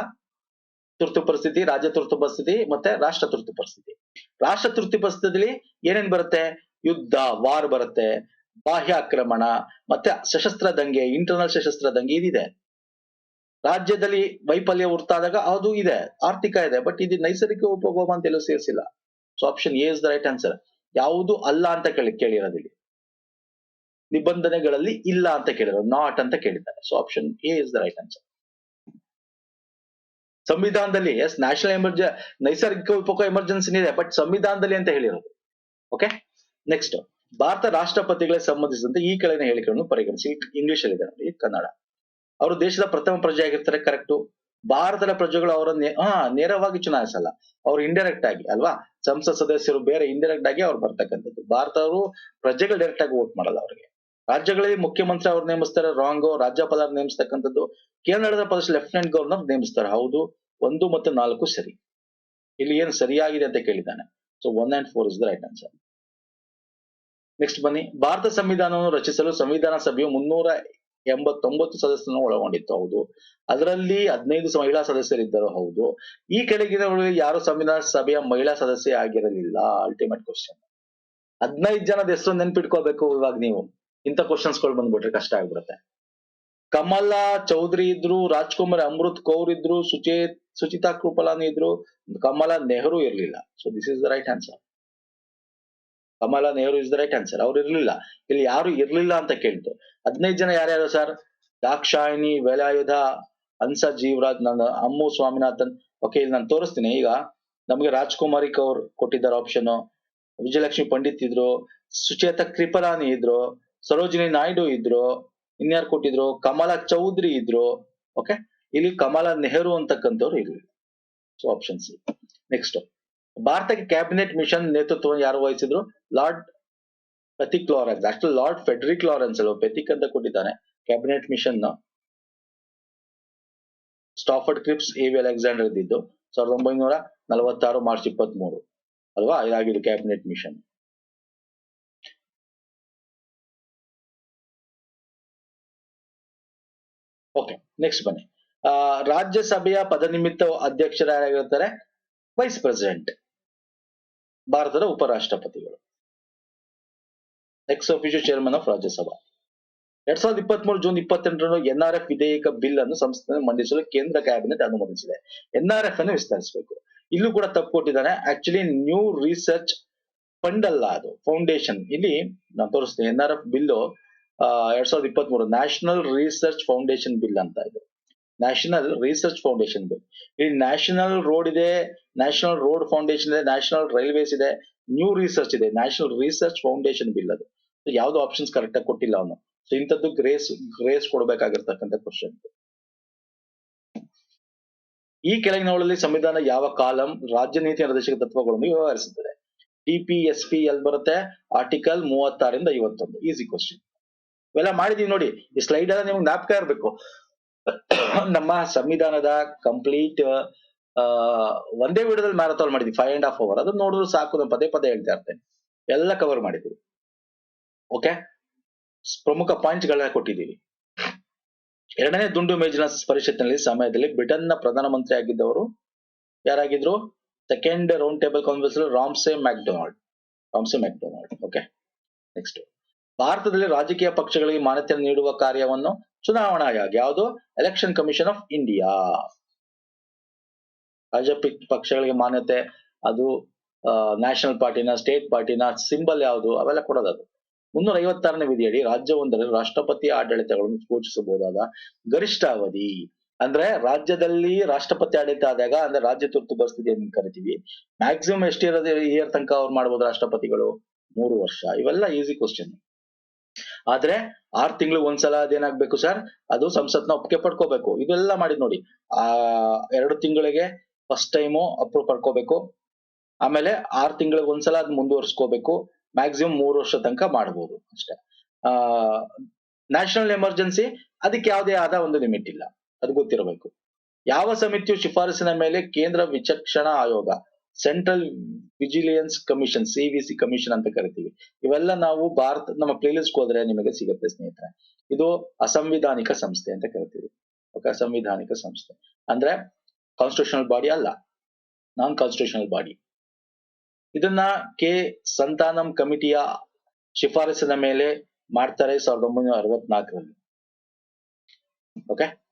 ತುರ್ತು ಪರಿಸ್ಥಿತಿ, ರಾಜ್ಯ ತುರ್ತು ಪರಿಸ್ಥಿತಿ, ಮತ್ತೆ ರಾಷ್ಟ್ರ ತುರ್ತು ಪರಿಸ್ಥಿತಿ. ರಾಷ್ಟ್ರ ತುರ್ತು ಪರಿಸ್ಥಿತಿಲಿ ಏನೇನ್ ಬರುತ್ತೆ? ಯುದ್ಧ, ವಾರ್ ಬರುತ್ತೆ ಬಾಹ್ಯ ಆಕ್ರಮಣ ಮತ್ತೆ ಸಶಸ್ತ್ರ ದಂಗೆ ಇಂಟರ್ನಲ್ ಸಶಸ್ತ್ರ ದಂಗೆ ಇದಿದೆ. ರಾಜ್ಯದಲ್ಲಿ ವೈಫಲ್ಯ ಉರ್ತಾದಾಗ ಅದು ಇದೆ, ಆರ್ಥಿಕ ಇದೆ ಬಟ್ ಇದು ನೈಸರ್ಗಿಕ ಉಪಭೋಗ ಅಂತ ಎಲ್ಲೂ ಸೇರಿಸಿಲ್ಲ. So option A is the right answer ಯಾವುದು ಅಲ್ಲ ಅಂತ ಕೇಳಿ, ಕೇಳಿರೋದಿಲ್ಲ. ನಿಬಂಧನೆಗಳಲ್ಲಿ ಇಲ್ಲ ಅಂತ ಕೇಳಿರೋದು ನಾಟ್ ಅಂತ ಕೇಳಿದ್ದಾರೆ. So option A is the right answer ಸಂವಿಧಾನದಲ್ಲಿ ಎಸ್ ನ್ಯಾಷನಲ್ ಎಮರ್ಜೆ ನೈಸರ್ಗಿಕ ವಿಪೋಕ ಎಮರ್ಜೆನ್ಸಿ ಇದೆ ಬಟ್ ಸಂವಿಧಾನದಲ್ಲಿ ಅಂತ ಹೇಳಿರೋದು. ಓಕೆ ನೆಕ್ಸ್ಟ್ ಭಾರತ ರಾಷ್ಟ್ರಪತಿಗಳಿಗೆ ಸಂಬಂಧಿಸಿದಂತೆ ಈ ಕೆಳಗಿನ ಹೇಳಿಕೆಗಳನ್ನು ಪರಿಗಣಿಸಿ. ಇಂಗ್ಲಿಷ್ ಅಲ್ಲಿ ಇದೆ ನೋಡಿ, ಕನ್ನಡ. ಅವರು ದೇಶದ ಪ್ರಥಮ ಪ್ರಜೆ ಆಗಿರ್ತಾರೆ ಕರೆಕ್ಟು ಭಾರತದ ಪ್ರಜೆಗಳು ಅವರನ್ನ ಹಾ, ನೇರವಾಗಿ ಚುನಾಯಿಸಲ್ಲ. ಅವ್ರು ಇಂಡೈರೆಕ್ಟ್ ಆಗಿ, ಅಲ್ವಾ? ಸಂಸತ್ ಸದಸ್ಯರು ಬೇರೆ ಇಂಡೈರೆಕ್ಟ್ ಆಗಿ ಅವ್ರು ಬರ್ತಕ್ಕಂಥದ್ದು. ಭಾರತವರು ಪ್ರಜೆಗಳು ಡೈರೆಕ್ಟ್ ಆಗಿ ವೋಟ್ ಮಾಡಲ್ಲ ಅವ್ರಿಗೆ. ರಾಜ್ಯಗಳಲ್ಲಿ ಮುಖ್ಯಮಂತ್ರಿ ಅವ್ರು ನೇಮಿಸ್ತಾರೆ ರಾಂಗ್ ರಾಜ್ಯಪಾಲ ನೇಮಿಸ್ತಕ್ಕಂಥದ್ದು. ಕೇರಳದ ಪ್ರದೇಶ ಲೆಫ್ಟಿನೆಂಟ್ ಗವರ್ನರ್ ನೇಮಿಸ್ತಾರೆ. ಹೌದು, ಒಂದು ಮತ್ತು ನಾಲ್ಕು ಸರಿ. ಇಲ್ಲಿ ಏನು ಸರಿಯಾಗಿದೆ ಅಂತ ಕೇಳಿದ್ದಾನೆ. So one and four is the right answer next ಬನ್ನಿ. ಭಾರತ ಸಂವಿಧಾನವನ್ನು ರಚಿಸಲು ಸಂವಿಧಾನ ಸಭೆಯು ಮುನ್ನೂರ ಎಂಬತ್ತೊಂಬತ್ತು ಸದಸ್ಯರನ್ನು ಒಳಗೊಂಡಿತ್ತು, ಹೌದು. ಅದರಲ್ಲಿ ಹದಿನೈದು ಮಹಿಳಾ ಸದಸ್ಯರಿದ್ದರು, ಹೌದು. ಈ ಕೆಳಗಿನವರಲ್ಲಿ ಯಾರು ಸಂವಿಧಾನ ಸಭೆಯ ಮಹಿಳಾ ಸದಸ್ಯ ಆಗಿರಲಿಲ್ಲ ಅಲ್ಟಿಮೇಟ್ ಕ್ವಶನ್ ಹದಿನೈದು ಜನದ ಹೆಸರು ನೆನ್ಪಿಟ್ಕೋಬೇಕು ಇವಾಗ ನೀವು. ಇಂಥ ಕ್ವಶನ್ಸ್ಗಳು ಬಂದ್ಬಿಟ್ರೆ ಕಷ್ಟ ಆಗ್ಬಿಡುತ್ತೆ. ಕಮಲಾ ಚೌಧರಿ ಇದ್ರು, ರಾಜ್ಕುಮಾರ್ ಅಮೃತ್ ಕೌರ್ ಇದ್ರು, ಸುಚೇತ್, ಸುಚಿತಾ ಕೃಪಲಾನಿ ಇದ್ರು, ಕಮಲಾ ನೆಹರು ಇರಲಿಲ್ಲ. So this is the right answer Kamala Nehru is the right answer ಅವ್ರು ಇರ್ಲಿಲ್ಲ. ಇಲ್ಲಿ ಯಾರು ಇರ್ಲಿಲ್ಲ ಅಂತ ಕೇಳ್ತು. ಹದಿನೈದು ಜನ ಯಾರ್ಯಾರು ಸರ್ ದಾಕ್ಷಾಯಿನಿ ವೇಲಾಯುಧ ಹಂಸ ಜೀವರಾಜ್, ನನ್ನ ಅಮ್ಮು ಸ್ವಾಮಿನಾಥನ್. ಓಕೆ ಇಲ್ಲಿ ನಾನು ತೋರಿಸ್ತೀನಿ. ಈಗ ನಮಗೆ ರಾಜ್ಕುಮಾರಿ ಕೌರ್ ಕೊಟ್ಟಿದ್ದಾರೆ ಆಪ್ಷನ್ ವಿಜಯಲಕ್ಷ್ಮಿ ಪಂಡಿತ್ ಇದ್ರು, ಸುಚೇತ ಕೃಪಲಾನಿ ಇದ್ರು, ಸರೋಜಿನಿ ನಾಯ್ಡು ಇದ್ರು, ಇನ್ಯಾರು ಕೊಟ್ಟಿದ್ರು? ಕಮಲಾ ಚೌಧರಿ ಇದ್ರು. ಓಕೆ ಇಲ್ಲಿ ಕಮಲಾ ನೆಹರು ಅಂತಕ್ಕಂಥವ್ರು ಇರ್ಲಿಲ್ಲ. ಸೊ ಆಪ್ಷನ್ ಸಿ ನೆಕ್ಸ್ಟ್ ಭಾರತಕ್ಕೆ ಕ್ಯಾಬಿನೆಟ್ ಮಿಷನ್ ನೇತೃತ್ವ ಯಾರು ವಹಿಸಿದ್ರು? Lord Pethick Lawrence. Actual Lord Fredrick Lawrence ಅಲ್ವಾ ಪೆಥಿಕ್ ಅಂತ ಕೊಟ್ಟಿದ್ದಾನೆ ಕ್ಯಾಬಿನೆಟ್ ಮಿಷನ್ನ. Stafford Cripps, A V Alexander ಇದ್ದಿದ್ದು ಸಾವಿರದ ಒಂಬೈನೂರ ನಲವತ್ತಾರು ಮಾರ್ಚ್ ಇಪ್ಪತ್ತ್ ಮೂರು ಅಲ್ವಾ? ಇದಾಗಿದೆ ಕ್ಯಾಬಿನೆಟ್ ಮಿಷನ್ ಓಕೆ ನೆಕ್ಸ್ಟ್ ಬನ್ನಿ. ರಾಜ್ಯಸಭೆಯ ಪದನಿಮಿತ್ತ ಅಧ್ಯಕ್ಷರ ಯಾರಾಗಿರ್ತಾರೆ ವೈಸ್ ಪ್ರೆಸಿಡೆಂಟ್ ಭಾರತದ ಉಪರಾಷ್ಟ್ರಪತಿಗಳು. Ex officio chairman of Rajya Sabha ಎರಡ್ ಸಾವಿರದ ಇಪ್ಪತ್ತ್ ಮೂರು ಜೂನ್ ಇಪ್ಪತ್ತೆಂಟರಂದು ಎನ್ಆರ್ಎಫ್ ವಿಧೇಯಕ ಬಿಲ್ ಅನ್ನು ಸಂಸತ್ತಿನಲ್ಲಿ ಮಂಡಿಸಲು ಕೇಂದ್ರ ಕ್ಯಾಬಿನೆಟ್ ಅನುಮೋದಿಸಿದೆ. ಎನ್ಆರ್ಎಫ್ ಅನ್ನು ವಿಸ್ತರಿಸಬೇಕು. ಇಲ್ಲೂ ಕೂಡ ತಪ್ಪು ಕೊಟ್ಟಿದ್ದಾನೆ. ಆಕ್ಚುಲಿ ನ್ಯೂ ರಿಸರ್ಚ್ ಫಂಡ್ ಅಲ್ಲ ಅದು. ಫೌಂಡೇಶನ್ ಇಲ್ಲಿ ನಾನು ತೋರಿಸ್ತೀನಿ. ಎನ್ಆರ್ಎಫ್ ಬಿಲ್ ಎರಡ್ ಸಾವಿರದ ಇಪ್ಪತ್ತ್ ಮೂರು ನ್ಯಾಷನಲ್ ರಿಸರ್ಚ್ ಫೌಂಡೇಶನ್ ಬಿಲ್ ಅಂತ ಇದು. ನ್ಯಾಷನಲ್ ರಿಸರ್ಚ್ ಫೌಂಡೇಶನ್ ಇಲ್ಲಿ ನ್ಯಾಷನಲ್ ರೋಡ್ ಇದೆ ನ್ಯಾಷನಲ್ ರೋಡ್ ಫೌಂಡೇಶನ್ ಇದೆ ನ್ಯಾಷನಲ್ ರೈಲ್ವೇಸ್ ಇದೆ ನ್ಯೂ ರಿಸರ್ಚ್ ಇದೆ. ನ್ಯಾಷನಲ್ ರಿಸರ್ಚ್ ಫೌಂಡೇಶನ್ ಬಿಲ್ ಅದು. ಯಾವ್ದು ಆಪ್ಷನ್ಸ್ ಕರೆಕ್ಟ್ ಆಗಿ ಕೊಟ್ಟಿಲ್ಲ ಅವನು. ಸೊ ಇಂಥದ್ದು ಗ್ರೇಸ್ ಗ್ರೇಸ್ ಕೊಡಬೇಕಾಗಿರ್ತಕ್ಕಂಥ ಕ್ವಶನ್ ಈ ಕೆಳಗಿನವುಗಳಲ್ಲಿ ಸಂವಿಧಾನ ಯಾವ ಕಾಲಂ, ರಾಜ್ಯ ನೀತಿ ನಿರ್ದೇಶಕ ತತ್ವಗಳನ್ನು ವ್ಯವಹರಿಸುತ್ತದೆ ಟಿಪಿಎಸ್ಪಿ ಎಲ್ ಬರುತ್ತೆ ಆರ್ಟಿಕಲ್ ಮೂವತ್ತಾರಿಂದ ಐವತ್ತೊಂದು. ಈಸಿ ಕ್ವಶನ್ ಇವೆಲ್ಲ ಮಾಡಿದೀವಿ ನೋಡಿ. ಈ ಸ್ಲೈಡ್ ಎಲ್ಲ ನಿಮ್ಗೆ ಜ್ಞಾಪಕ ಇರಬೇಕು. ನಮ್ಮ ಸಂವಿಧಾನದ ಕಂಪ್ಲೀಟ್ ಒಂದೇ ವಿಡಿಯೋದಲ್ಲಿ ಮ್ಯಾರಥಾನ್ ಮಾಡಿದ್ವಿ ಫೈವ್ ಅಂಡ್ ಹಾಫ್ ಅವರ್ ಅದನ್ನ ನೋಡಿದ್ರು ಸಾಕು, ನಾನು ಪದೇ ಪದೇ ಹೇಳ್ತಾ ಇರ್ತೇನೆ. ಎಲ್ಲ ಕವರ್ ಮಾಡಿದ್ವಿ ಓಕೆ ಪ್ರಮುಖ ಪಾಯಿಂಟ್ ಗಳನ್ನ ಕೊಟ್ಟಿದ್ದೀವಿ. ಎರಡನೇ ದುಂಡು ಮೇಜಿನ ಪರಿಷತ್ನಲ್ಲಿ ಸಮಯದಲ್ಲಿ ಬ್ರಿಟನ್ನ ಪ್ರಧಾನಮಂತ್ರಿ ಆಗಿದ್ದವರು ಯಾರಾಗಿದ್ರು? Second round table conference Ramsay MacDonald. Ramsay MacDonald. Okay next ಭಾರತದಲ್ಲಿ ರಾಜಕೀಯ ಪಕ್ಷಗಳಿಗೆ ಮಾನ್ಯತೆ ನೀಡುವ ಕಾರ್ಯವನ್ನು ಚುನಾವಣಾ ಆಯೋಗ ಯಾವುದು? ಎಲೆಕ್ಷನ್ ಕಮಿಷನ್ ಆಫ್ ಇಂಡಿಯಾ ರಾಜಪಿಕ್ ಪಕ್ಷಗಳಿಗೆ ಮಾನ್ಯತೆ, ಅದು ನ್ಯಾಷನಲ್ ಪಾರ್ಟಿನ ಸ್ಟೇಟ್ ಪಾರ್ಟಿನ ಸಿಂಬಲ್ ಯಾವುದು? ಅವೆಲ್ಲ ಕೊಡೋದು ಮುನ್ನೂರ ಐವತ್ತಾರನೇ ವಿಧಿಯಡಿ ರಾಜ್ಯವೊಂದರಲ್ಲಿ ರಾಷ್ಟ್ರಪತಿ ಆಡಳಿತಗಳನ್ನು ಸೂಚಿಸಬಹುದಾದ ಗರಿಷ್ಠ ಅವಧಿ ಅಂದ್ರೆ ರಾಜ್ಯದಲ್ಲಿ ರಾಷ್ಟ್ರಪತಿ ಆಡಳಿತ ಆದಾಗ, ಅಂದ್ರೆ ರಾಜ್ಯ ತುರ್ತು ಪರಿಸ್ಥಿತಿ ಅಂತ ಕರಿತೀವಿ. ಮ್ಯಾಕ್ಸಿಮಮ್ ಎಷ್ಟಿರೋದು ಇಯರ್ ತನಕ ಅವ್ರು ಮಾಡ್ಬೋದು ರಾಷ್ಟ್ರಪತಿಗಳು? ಮೂರು ವರ್ಷ. ಇವೆಲ್ಲ ಈಸಿ ಕ್ವಶನ್ ಆದ್ರೆ ಆರ್ ತಿಂಗಳು ಒಂದ್ಸಲ ಅದೇನಾಗ್ಬೇಕು ಸರ್ ಅದು ಸಂಸತ್ನ ಒಪ್ಪಿಗೆ ಪಡ್ಕೋಬೇಕು. ಇದೆಲ್ಲ ಮಾಡಿದ್ ನೋಡಿ. ಆ, ಎರಡು ತಿಂಗಳಿಗೆ ಫಸ್ಟ್ ಟೈಮು ಅಪ್ರೂವ್ ಪಡ್ಕೋಬೇಕು. ಆಮೇಲೆ ಆರ್ ತಿಂಗಳಿಗೆ ಒಂದ್ಸಲ ಅದ್ ಮುಂದುವರ್ಸ್ಕೋಬೇಕು. ಮ್ಯಾಕ್ಸಿಮಮ್ ಮೂರು ವರ್ಷ ತನಕ ಮಾಡಬಹುದು ಅಷ್ಟೇ. ಆ ನ್ಯಾಷನಲ್ ಎಮರ್ಜೆನ್ಸಿ ಅದಕ್ಕೆ ಯಾವುದೇ ಆದ ಒಂದು ಲಿಮಿಟ್ ಇಲ್ಲ. ಅದು ಗೊತ್ತಿರಬೇಕು. ಯಾವ ಸಮಿತಿಯು ಶಿಫಾರಸಿನ ಮೇಲೆ ಕೇಂದ್ರ ವಿಚಕ್ಷಣಾ ಆಯೋಗ central vigilance commission C commission ಅಂತ ಕರಿತೀವಿ. ಇವೆಲ್ಲ ನಾವು ಭಾರತ, ನಮ್ಮ ಪ್ಲೇಲಿಸ್ಟ್ ಹೋದ್ರೆ ನಿಮಗೆ ಸಿಗುತ್ತೆ ಸ್ನೇಹಿತರೆ. ಇದು ಅಸಂವಿಧಾನಿಕ ಸಂಸ್ಥೆ ಅಂತ ಕರಿತೀವಿ. ಓಕೆ, ಅಸಂವಿಧಾನಿಕ ಸಂಸ್ಥೆ. ಅಂದ್ರೆ ಕಾನ್ಸ್ಟಿಟ್ಯೂಷನಲ್ ಬಾಡಿ ಅಲ್ಲ ನಾನ್ ಕಾನ್ಸ್ಟಿಟ್ಯೂಷನಲ್ ಬಾಡಿ ಇದನ್ನ ಕೆ ಸಂತಾನಂ ಕಮಿಟಿಯ ಶಿಫಾರಸಿನ ಮೇಲೆ ಮಾಡ್ತಾರೆ ಸಾವಿರದ ಒಂಬೈನೂರ ಅರವತ್ನಾಲ್ಕರಲ್ಲಿ. ಓಕೆ?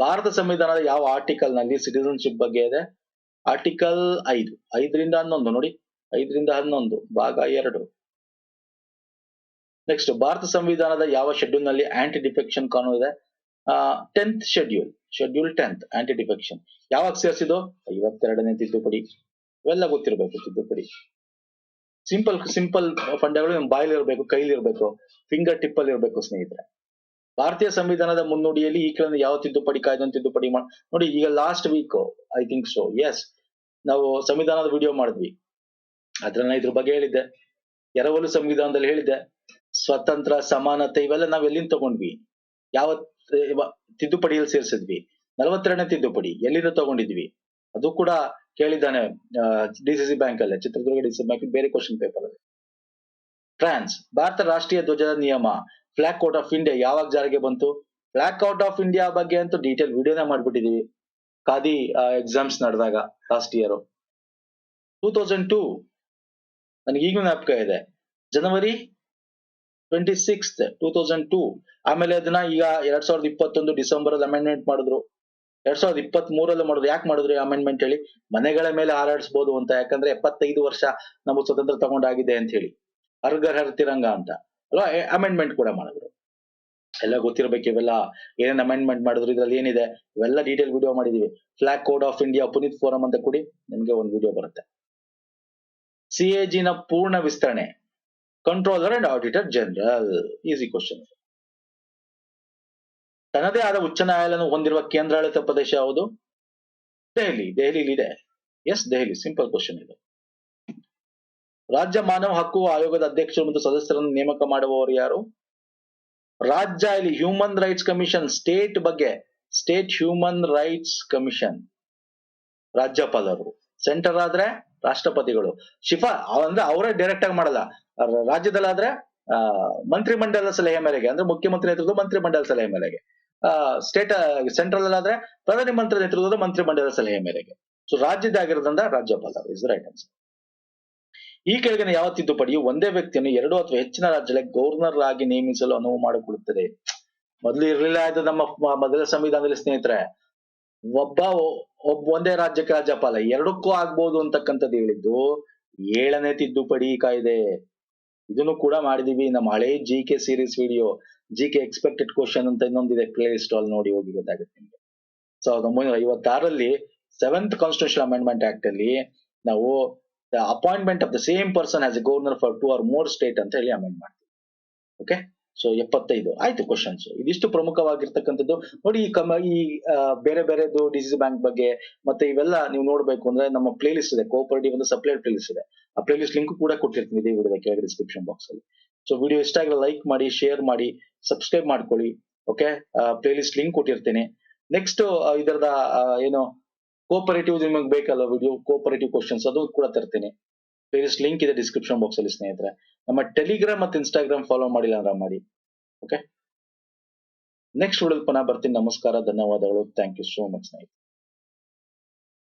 ಭಾರತ ಸಂವಿಧಾನದ ಯಾವ ಆರ್ಟಿಕಲ್ನಲ್ಲಿ ಸಿಟಿಸನ್ಶಿಪ್ ಬಗ್ಗೆ ಇದೆ? ಆರ್ಟಿಕಲ್ ಐದು. ಐದರಿಂದ ಹನ್ನೊಂದು. ನೋಡಿ. ಐದರಿಂದ ಹನ್ನೊಂದು. ಭಾಗ ಎರಡು. ನೆಕ್ಸ್ಟ್ ಭಾರತ ಸಂವಿಧಾನದ ಯಾವ ಶೆಡ್ಯೂಲ್ನಲ್ಲಿ ಆಂಟಿ ಡಿಫೆಕ್ಷನ್ ಕಾನೂನು ಇದೆ? Tenth schedule schedule tenth anti defection ಯಾವಾಗ ಸೇರಿಸಿದ್ದು? ಐವತ್ತೆರಡನೇ ತಿದ್ದುಪಡಿ. ಇವೆಲ್ಲ ಗೊತ್ತಿರಬೇಕು, ತಿದ್ದುಪಡಿ. ಸಿಂಪಲ್ ಸಿಂಪಲ್ ಫಂಡಗಳು ನಿಮ್ಮ ಬಾಯಲ್ಲಿ ಇರಬೇಕು ಕೈಲಿ ಇರಬೇಕು ಫಿಂಗರ್ ಟಿಪ್ ಅಲ್ಲಿ ಇರಬೇಕು ಸ್ನೇಹಿತರೆ. ಭಾರತೀಯ ಸಂವಿಧಾನದ ಮುನ್ನುಡಿಯಲ್ಲಿ ಈ ಕೆಳಗಿನ ಯಾವ ತಿದ್ದುಪಡಿ ಕಾಯ್ದೆ ತಿದ್ದುಪಡಿ ಮಾಡಿ ನೋಡಿ, ಈಗ last week I think so yes ನಾವು ಸಂವಿಧಾನದ ವಿಡಿಯೋ ಮಾಡಿದ್ವಿ. ಅದ್ರ ನಾನು ಇದ್ರ ಬಗ್ಗೆ ಹೇಳಿದ್ದೆ. ಎರವಲು ಸಂವಿಧಾನದಲ್ಲಿ ಹೇಳಿದ್ದೆ, ಸ್ವತಂತ್ರ, ಸಮಾನತೆ ಇವೆಲ್ಲ ನಾವ್ ಎಲ್ಲಿಂದ ತಗೊಂಡ್ವಿ? ಯಾವ ತಿದ್ದುಪಡಿಯಲ್ಲಿ ಸೇರಿಸಿದ್ವಿ? ನಲವತ್ತೆರಡನೇ ತಿದ್ದುಪಡಿ, ಎಲ್ಲಿಂದ ತಗೊಂಡಿದ್ವಿ? ಅದು ಕೂಡ ಕೇಳಿದ್ದಾನೆ ಡಿ ಸಿ ಸಿ ಬ್ಯಾಂಕ್ ಅಲ್ಲೇ, ಚಿತ್ರದುರ್ಗ ಡಿ ಸಿ ಬ್ಯಾಂಕ್ ಬೇರೆ ಕ್ವಶನ್ ಪೇಪರ್ ಅಲ್ಲಿ. ಫ್ರಾನ್ಸ್, ಭಾರತ ರಾಷ್ಟ್ರೀಯ ಧ್ವಜದ ನಿಯಮ, ಫ್ಲಾಗ್ ಔಟ್ ಆಫ್ ಇಂಡಿಯಾ ಯಾವಾಗ ಜಾರಿಗೆ ಬಂತು? ಫ್ಲಾಗ್ ಔಟ್ ಆಫ್ ಇಂಡಿಯಾ ಬಗ್ಗೆ ಅಂತೂ ಡೀಟೇಲ್ ವಿಡಿಯೋನೇ ಮಾಡ್ಬಿಟ್ಟಿದೀವಿ. ಖಾದಿ ಎಕ್ಸಾಮ್ಸ್ ನಡೆದಾಗ last year two thousand two ನನಗೆ ಈಗ ಜ್ಞಾಪಕ ಇದೆ. January twenty six two thousand two ಆಮೇಲೆ ಅದನ್ನ ಈಗ ಎರಡ್ ಸಾವಿರದ ಇಪ್ಪತ್ತೊಂದು ಡಿಸೆಂಬರ್ ಅಲ್ಲಿ ಅಮೆಂಡ್ಮೆಂಟ್ ಮಾಡಿದ್ರು. ಎರಡ್ ಸಾವಿರದ ಇಪ್ಪತ್ತ್ ಮೂರಲ್ಲಿ ಮಾಡಿದ್ರು. ಯಾಕೆ ಮಾಡಿದ್ರು ಅಮೆಂಡ್ಮೆಂಟ್ ಹೇಳಿ? ಮನೆಗಳ ಮೇಲೆ ಹಾರಾಡಿಸಬಹುದು ಅಂತ. ಯಾಕಂದ್ರೆ ಎಪ್ಪತ್ತೈದು ವರ್ಷ ನಾವು ಸ್ವತಂತ್ರ ತಗೊಂಡಾಗಿದೆ ಅಂತ ಹೇಳಿ. ಹರ್ಗರ್ ಹರ್ ತಿರಂಗ ಅಂತ. ಅಲ್ವಾ? ಅಮೆಂಡ್ಮೆಂಟ್ ಕೂಡ ಮಾಡಿದ್ರು. ಎಲ್ಲ ಗೊತ್ತಿರಬೇಕು ಇವೆಲ್ಲ. ಏನೇನ್ ಅಮೆಂಡ್ಮೆಂಟ್ ಮಾಡಿದ್ರು, ಇದ್ರಲ್ಲಿ ಏನಿದೆ? ಇವೆಲ್ಲ ಡೀಟೇಲ್ ವಿಡಿಯೋ ಮಾಡಿದೀವಿ. Flag code of India Puneet forum ಅಂತ ಕೊಡಿ ನಿಮ್ಗೆ ಒಂದು ವಿಡಿಯೋ ಬರುತ್ತೆ. ನ ಪೂರ್ಣ ವಿಸ್ತರಣೆ. Controller and auditor general easy question ತನ್ನದೇ ಆದ ಉಚ್ಚ ನ್ಯಾಯಾಲಯ ಹೊಂದಿರುವ ಕೇಂದ್ರಾಡಳಿತ ಪ್ರದೇಶ ಯಾವುದು? ದೆಹಲಿ. ದೆಹಲಿಲಿ ಇದೆ. ಎಸ್ ದೆಹಲಿ. ಸಿಂಪಲ್ ಕ್ವಶನ್ ಇದು. ರಾಜ್ಯ ಮಾನವ ಹಕ್ಕು ಆಯೋಗದ ಅಧ್ಯಕ್ಷರು ಮತ್ತು ಸದಸ್ಯರನ್ನು ನೇಮಕ ಮಾಡುವವರು ಯಾರು? ರಾಜ್ಯ ಇಲ್ಲಿ ಹ್ಯೂಮನ್ ರೈಟ್ಸ್ ಕಮಿಷನ್ ಸ್ಟೇಟ್ ಬಗ್ಗೆ ಸ್ಟೇಟ್ ಹ್ಯೂಮನ್ ರೈಟ್ಸ್ ಕಮಿಷನ್ ರಾಜ್ಯಪಾಲರು ಸೆಂಟರ್ ಆದ್ರೆ ರಾಷ್ಟ್ರಪತಿಗಳು. ಶಿಫಾ, ಅಂದ್ರೆ ಅವರೇ ಡೈರೆಕ್ಟ್ ಆಗಿ ಮಾಡಲ್ಲ. ರಾಜ್ಯದಲ್ಲಾದ್ರೆ ಮಂತ್ರಿಮಂಡಲದ ಮಂತ್ರಿಮಂಡಲ ಸಲಹೆ ಮೇರೆಗೆ, ಅಂದ್ರೆ ಮುಖ್ಯಮಂತ್ರಿ ನೇತೃತ್ವದ ಮಂತ್ರಿಮಂಡಲ ಸಲಹೆ ಮೇರೆಗೆ. ಸ್ಟೇಟ್ ಸೆಂಟ್ರಲ್ ಅಲ್ಲಾದ್ರೆ ಪ್ರಧಾನಿ ಮಂತ್ರಿ ನೇತೃತ್ವದ ಮಂತ್ರಿಮಂಡಲ ಸಲಹೆ ಮೇರೆಗೆ. ಸೊ ರಾಜ್ಯದಾಗಿರೋದ್ರಿಂದ ರಾಜ್ಯಪಾಲರು ಇಸ್ ರೈಟ್ ಆನ್ಸರ್ ಈ ಕೆಳಗಿನ ಯಾವ ತಿದ್ದುಪಡಿಯು ಒಂದೇ ವ್ಯಕ್ತಿಯನ್ನು ಎರಡು ಅಥವಾ ಹೆಚ್ಚಿನ ರಾಜ್ಯಗಳ ಗವರ್ನರ್ ಆಗಿ ನೇಮಿಸಲು ಅನುವು ಮಾಡಿಕೊಡುತ್ತದೆ? ಮೊದಲು ಇರಲಿಲ್ಲ ಇದು ನಮ್ಮ ಮೊದಲ ಸಂವಿಧಾನದಲ್ಲಿ ಸ್ನೇಹಿತರೆ. ಒಬ್ಬ ಒಬ್ಬ ಒಂದೇ ರಾಜ್ಯಕ್ಕೆ ರಾಜ್ಯಪಾಲ, ಎರಡಕ್ಕೂ ಆಗ್ಬೋದು ಅಂತಕ್ಕಂಥದ್ದು ಹೇಳಿದ್ದು ಏಳನೇ ತಿದ್ದುಪಡಿ ಕಾಯ್ದೆ. ಇದನ್ನು ಕೂಡ ಮಾಡಿದೀವಿ. ನಮ್ಮ ಹಳೆ G K series video G K expected question ಅಂತ ಇನ್ನೊಂದಿದೆ ಪ್ಲೇ ಲಿಸ್ಟ್ ಅಲ್ಲಿ ನೋಡಿ ಹೋಗಿ ಗೊತ್ತಾಗುತ್ತೆ ನಿಮ್ಗೆ. ಸಾವಿರದ ಒಂಬೈನೂರ ಐವತ್ತಾರಲ್ಲಿ ಸೆವೆಂತ್ ಕಾನ್ಸ್ಟಿಟ್ಯೂಷನ್ ಅಮೆಂಡ್ಮೆಂಟ್ ಆಕ್ಟ್ ಅಲ್ಲಿ ನಾವು appointment of the same person as a governor for two or more state ಅಂತ ಹೇಳಿ ಅಮೆಂಡ್ ಮಾಡ್ತೀವಿ. ಓಕೆ ಸೊ ಎಪ್ಪತ್ತೈದು. ಆಯ್ತು ಕ್ವಶನ್ಸ್ ಇದಿಷ್ಟು ಪ್ರಮುಖವಾಗಿರ್ತಕ್ಕಂಥದ್ದು. ನೋಡಿ, ಈ ಕಮ, ಈ ಬೇರೆ ಬೇರೆದು ಡಿಸೀಸ್ ಬ್ಯಾಂಕ್ ಬಗ್ಗೆ ಮತ್ತೆ ಇವೆಲ್ಲ ನೀವು ನೋಡ್ಬೇಕು ಅಂದ್ರೆ ನಮ್ಮ ಪ್ಲೇ ಲಿಸ್ಟ್ ಇದೆ. ಕೋಪರೇಟಿವ್ ಒಂದು ಸಪ್ರೇಟ್ ಪ್ಲೇ ಲಿಸ್ಟ್ ಇದೆ. ಆ ಪ್ಲೇ ಲಿಸ್ಟ್ ಲಿಂಕ್ ಕೂಡ ಕೊಟ್ಟಿರ್ತೀನಿ ಇದೇ ವಿಡಿಯೋದ ಕೆಳಗೆ ಡಿಸ್ಕ್ರಿಪ್ಷನ್ ಬಾಕ್ಸ್ ಅಲ್ಲಿ. ಸೊ ವಿಡಿಯೋ ಇಷ್ಟ ಆಗಿಲ್ಲ ಲೈಕ್ ಮಾಡಿ ಶೇರ್ ಮಾಡಿ ಸಬ್ಸ್ಕ್ರೈಬ್ ಮಾಡ್ಕೊಳ್ಳಿ. ಓಕೆ ಪ್ಲೇ ಲಿಸ್ಟ್ ಲಿಂಕ್ ಕೊಟ್ಟಿರ್ತೀನಿ. ನೆಕ್ಸ್ಟ್ ಇದರದ ಏನು ಕೋಪರೇಟಿವ್ ನಿಮಗೆ ಬೇಕಲ್ಲ ವಿಡಿಯೋ ಕೋಪರೇಟಿವ್ ಕ್ವಶನ್ಸ್ ಅದು ಕೂಡ ತರ್ತೀನಿ. ಪ್ಲೀಸ್ ಲಿಂಕ್ ಇದೆ ಡಿಸ್ಕ್ರಿಪ್ಷನ್ ಬಾಕ್ಸ್ ಅಲ್ಲಿ ಸ್ನೇಹಿತರೆ. ನಮ್ಮ ಟೆಲಿಗ್ರಾಮ್ ಮತ್ತು ಇನ್ಸ್ಟಾಗ್ರಾಮ್ ಫಾಲೋ ಮಾಡಿಲ್ಲ ಅಂದ್ರೆ ಮಾಡಿ. ಓಕೆ ನೆಕ್ಸ್ಟ್ ವಿಡಿಯೋ ಪುನಃ ಬರ್ತೀನಿ. ನಮಸ್ಕಾರ, ಧನ್ಯವಾದಗಳು. ಥ್ಯಾಂಕ್ ಯು ಸೋ ಮಚ್ ಸ್ನೇಹಿತರೆ.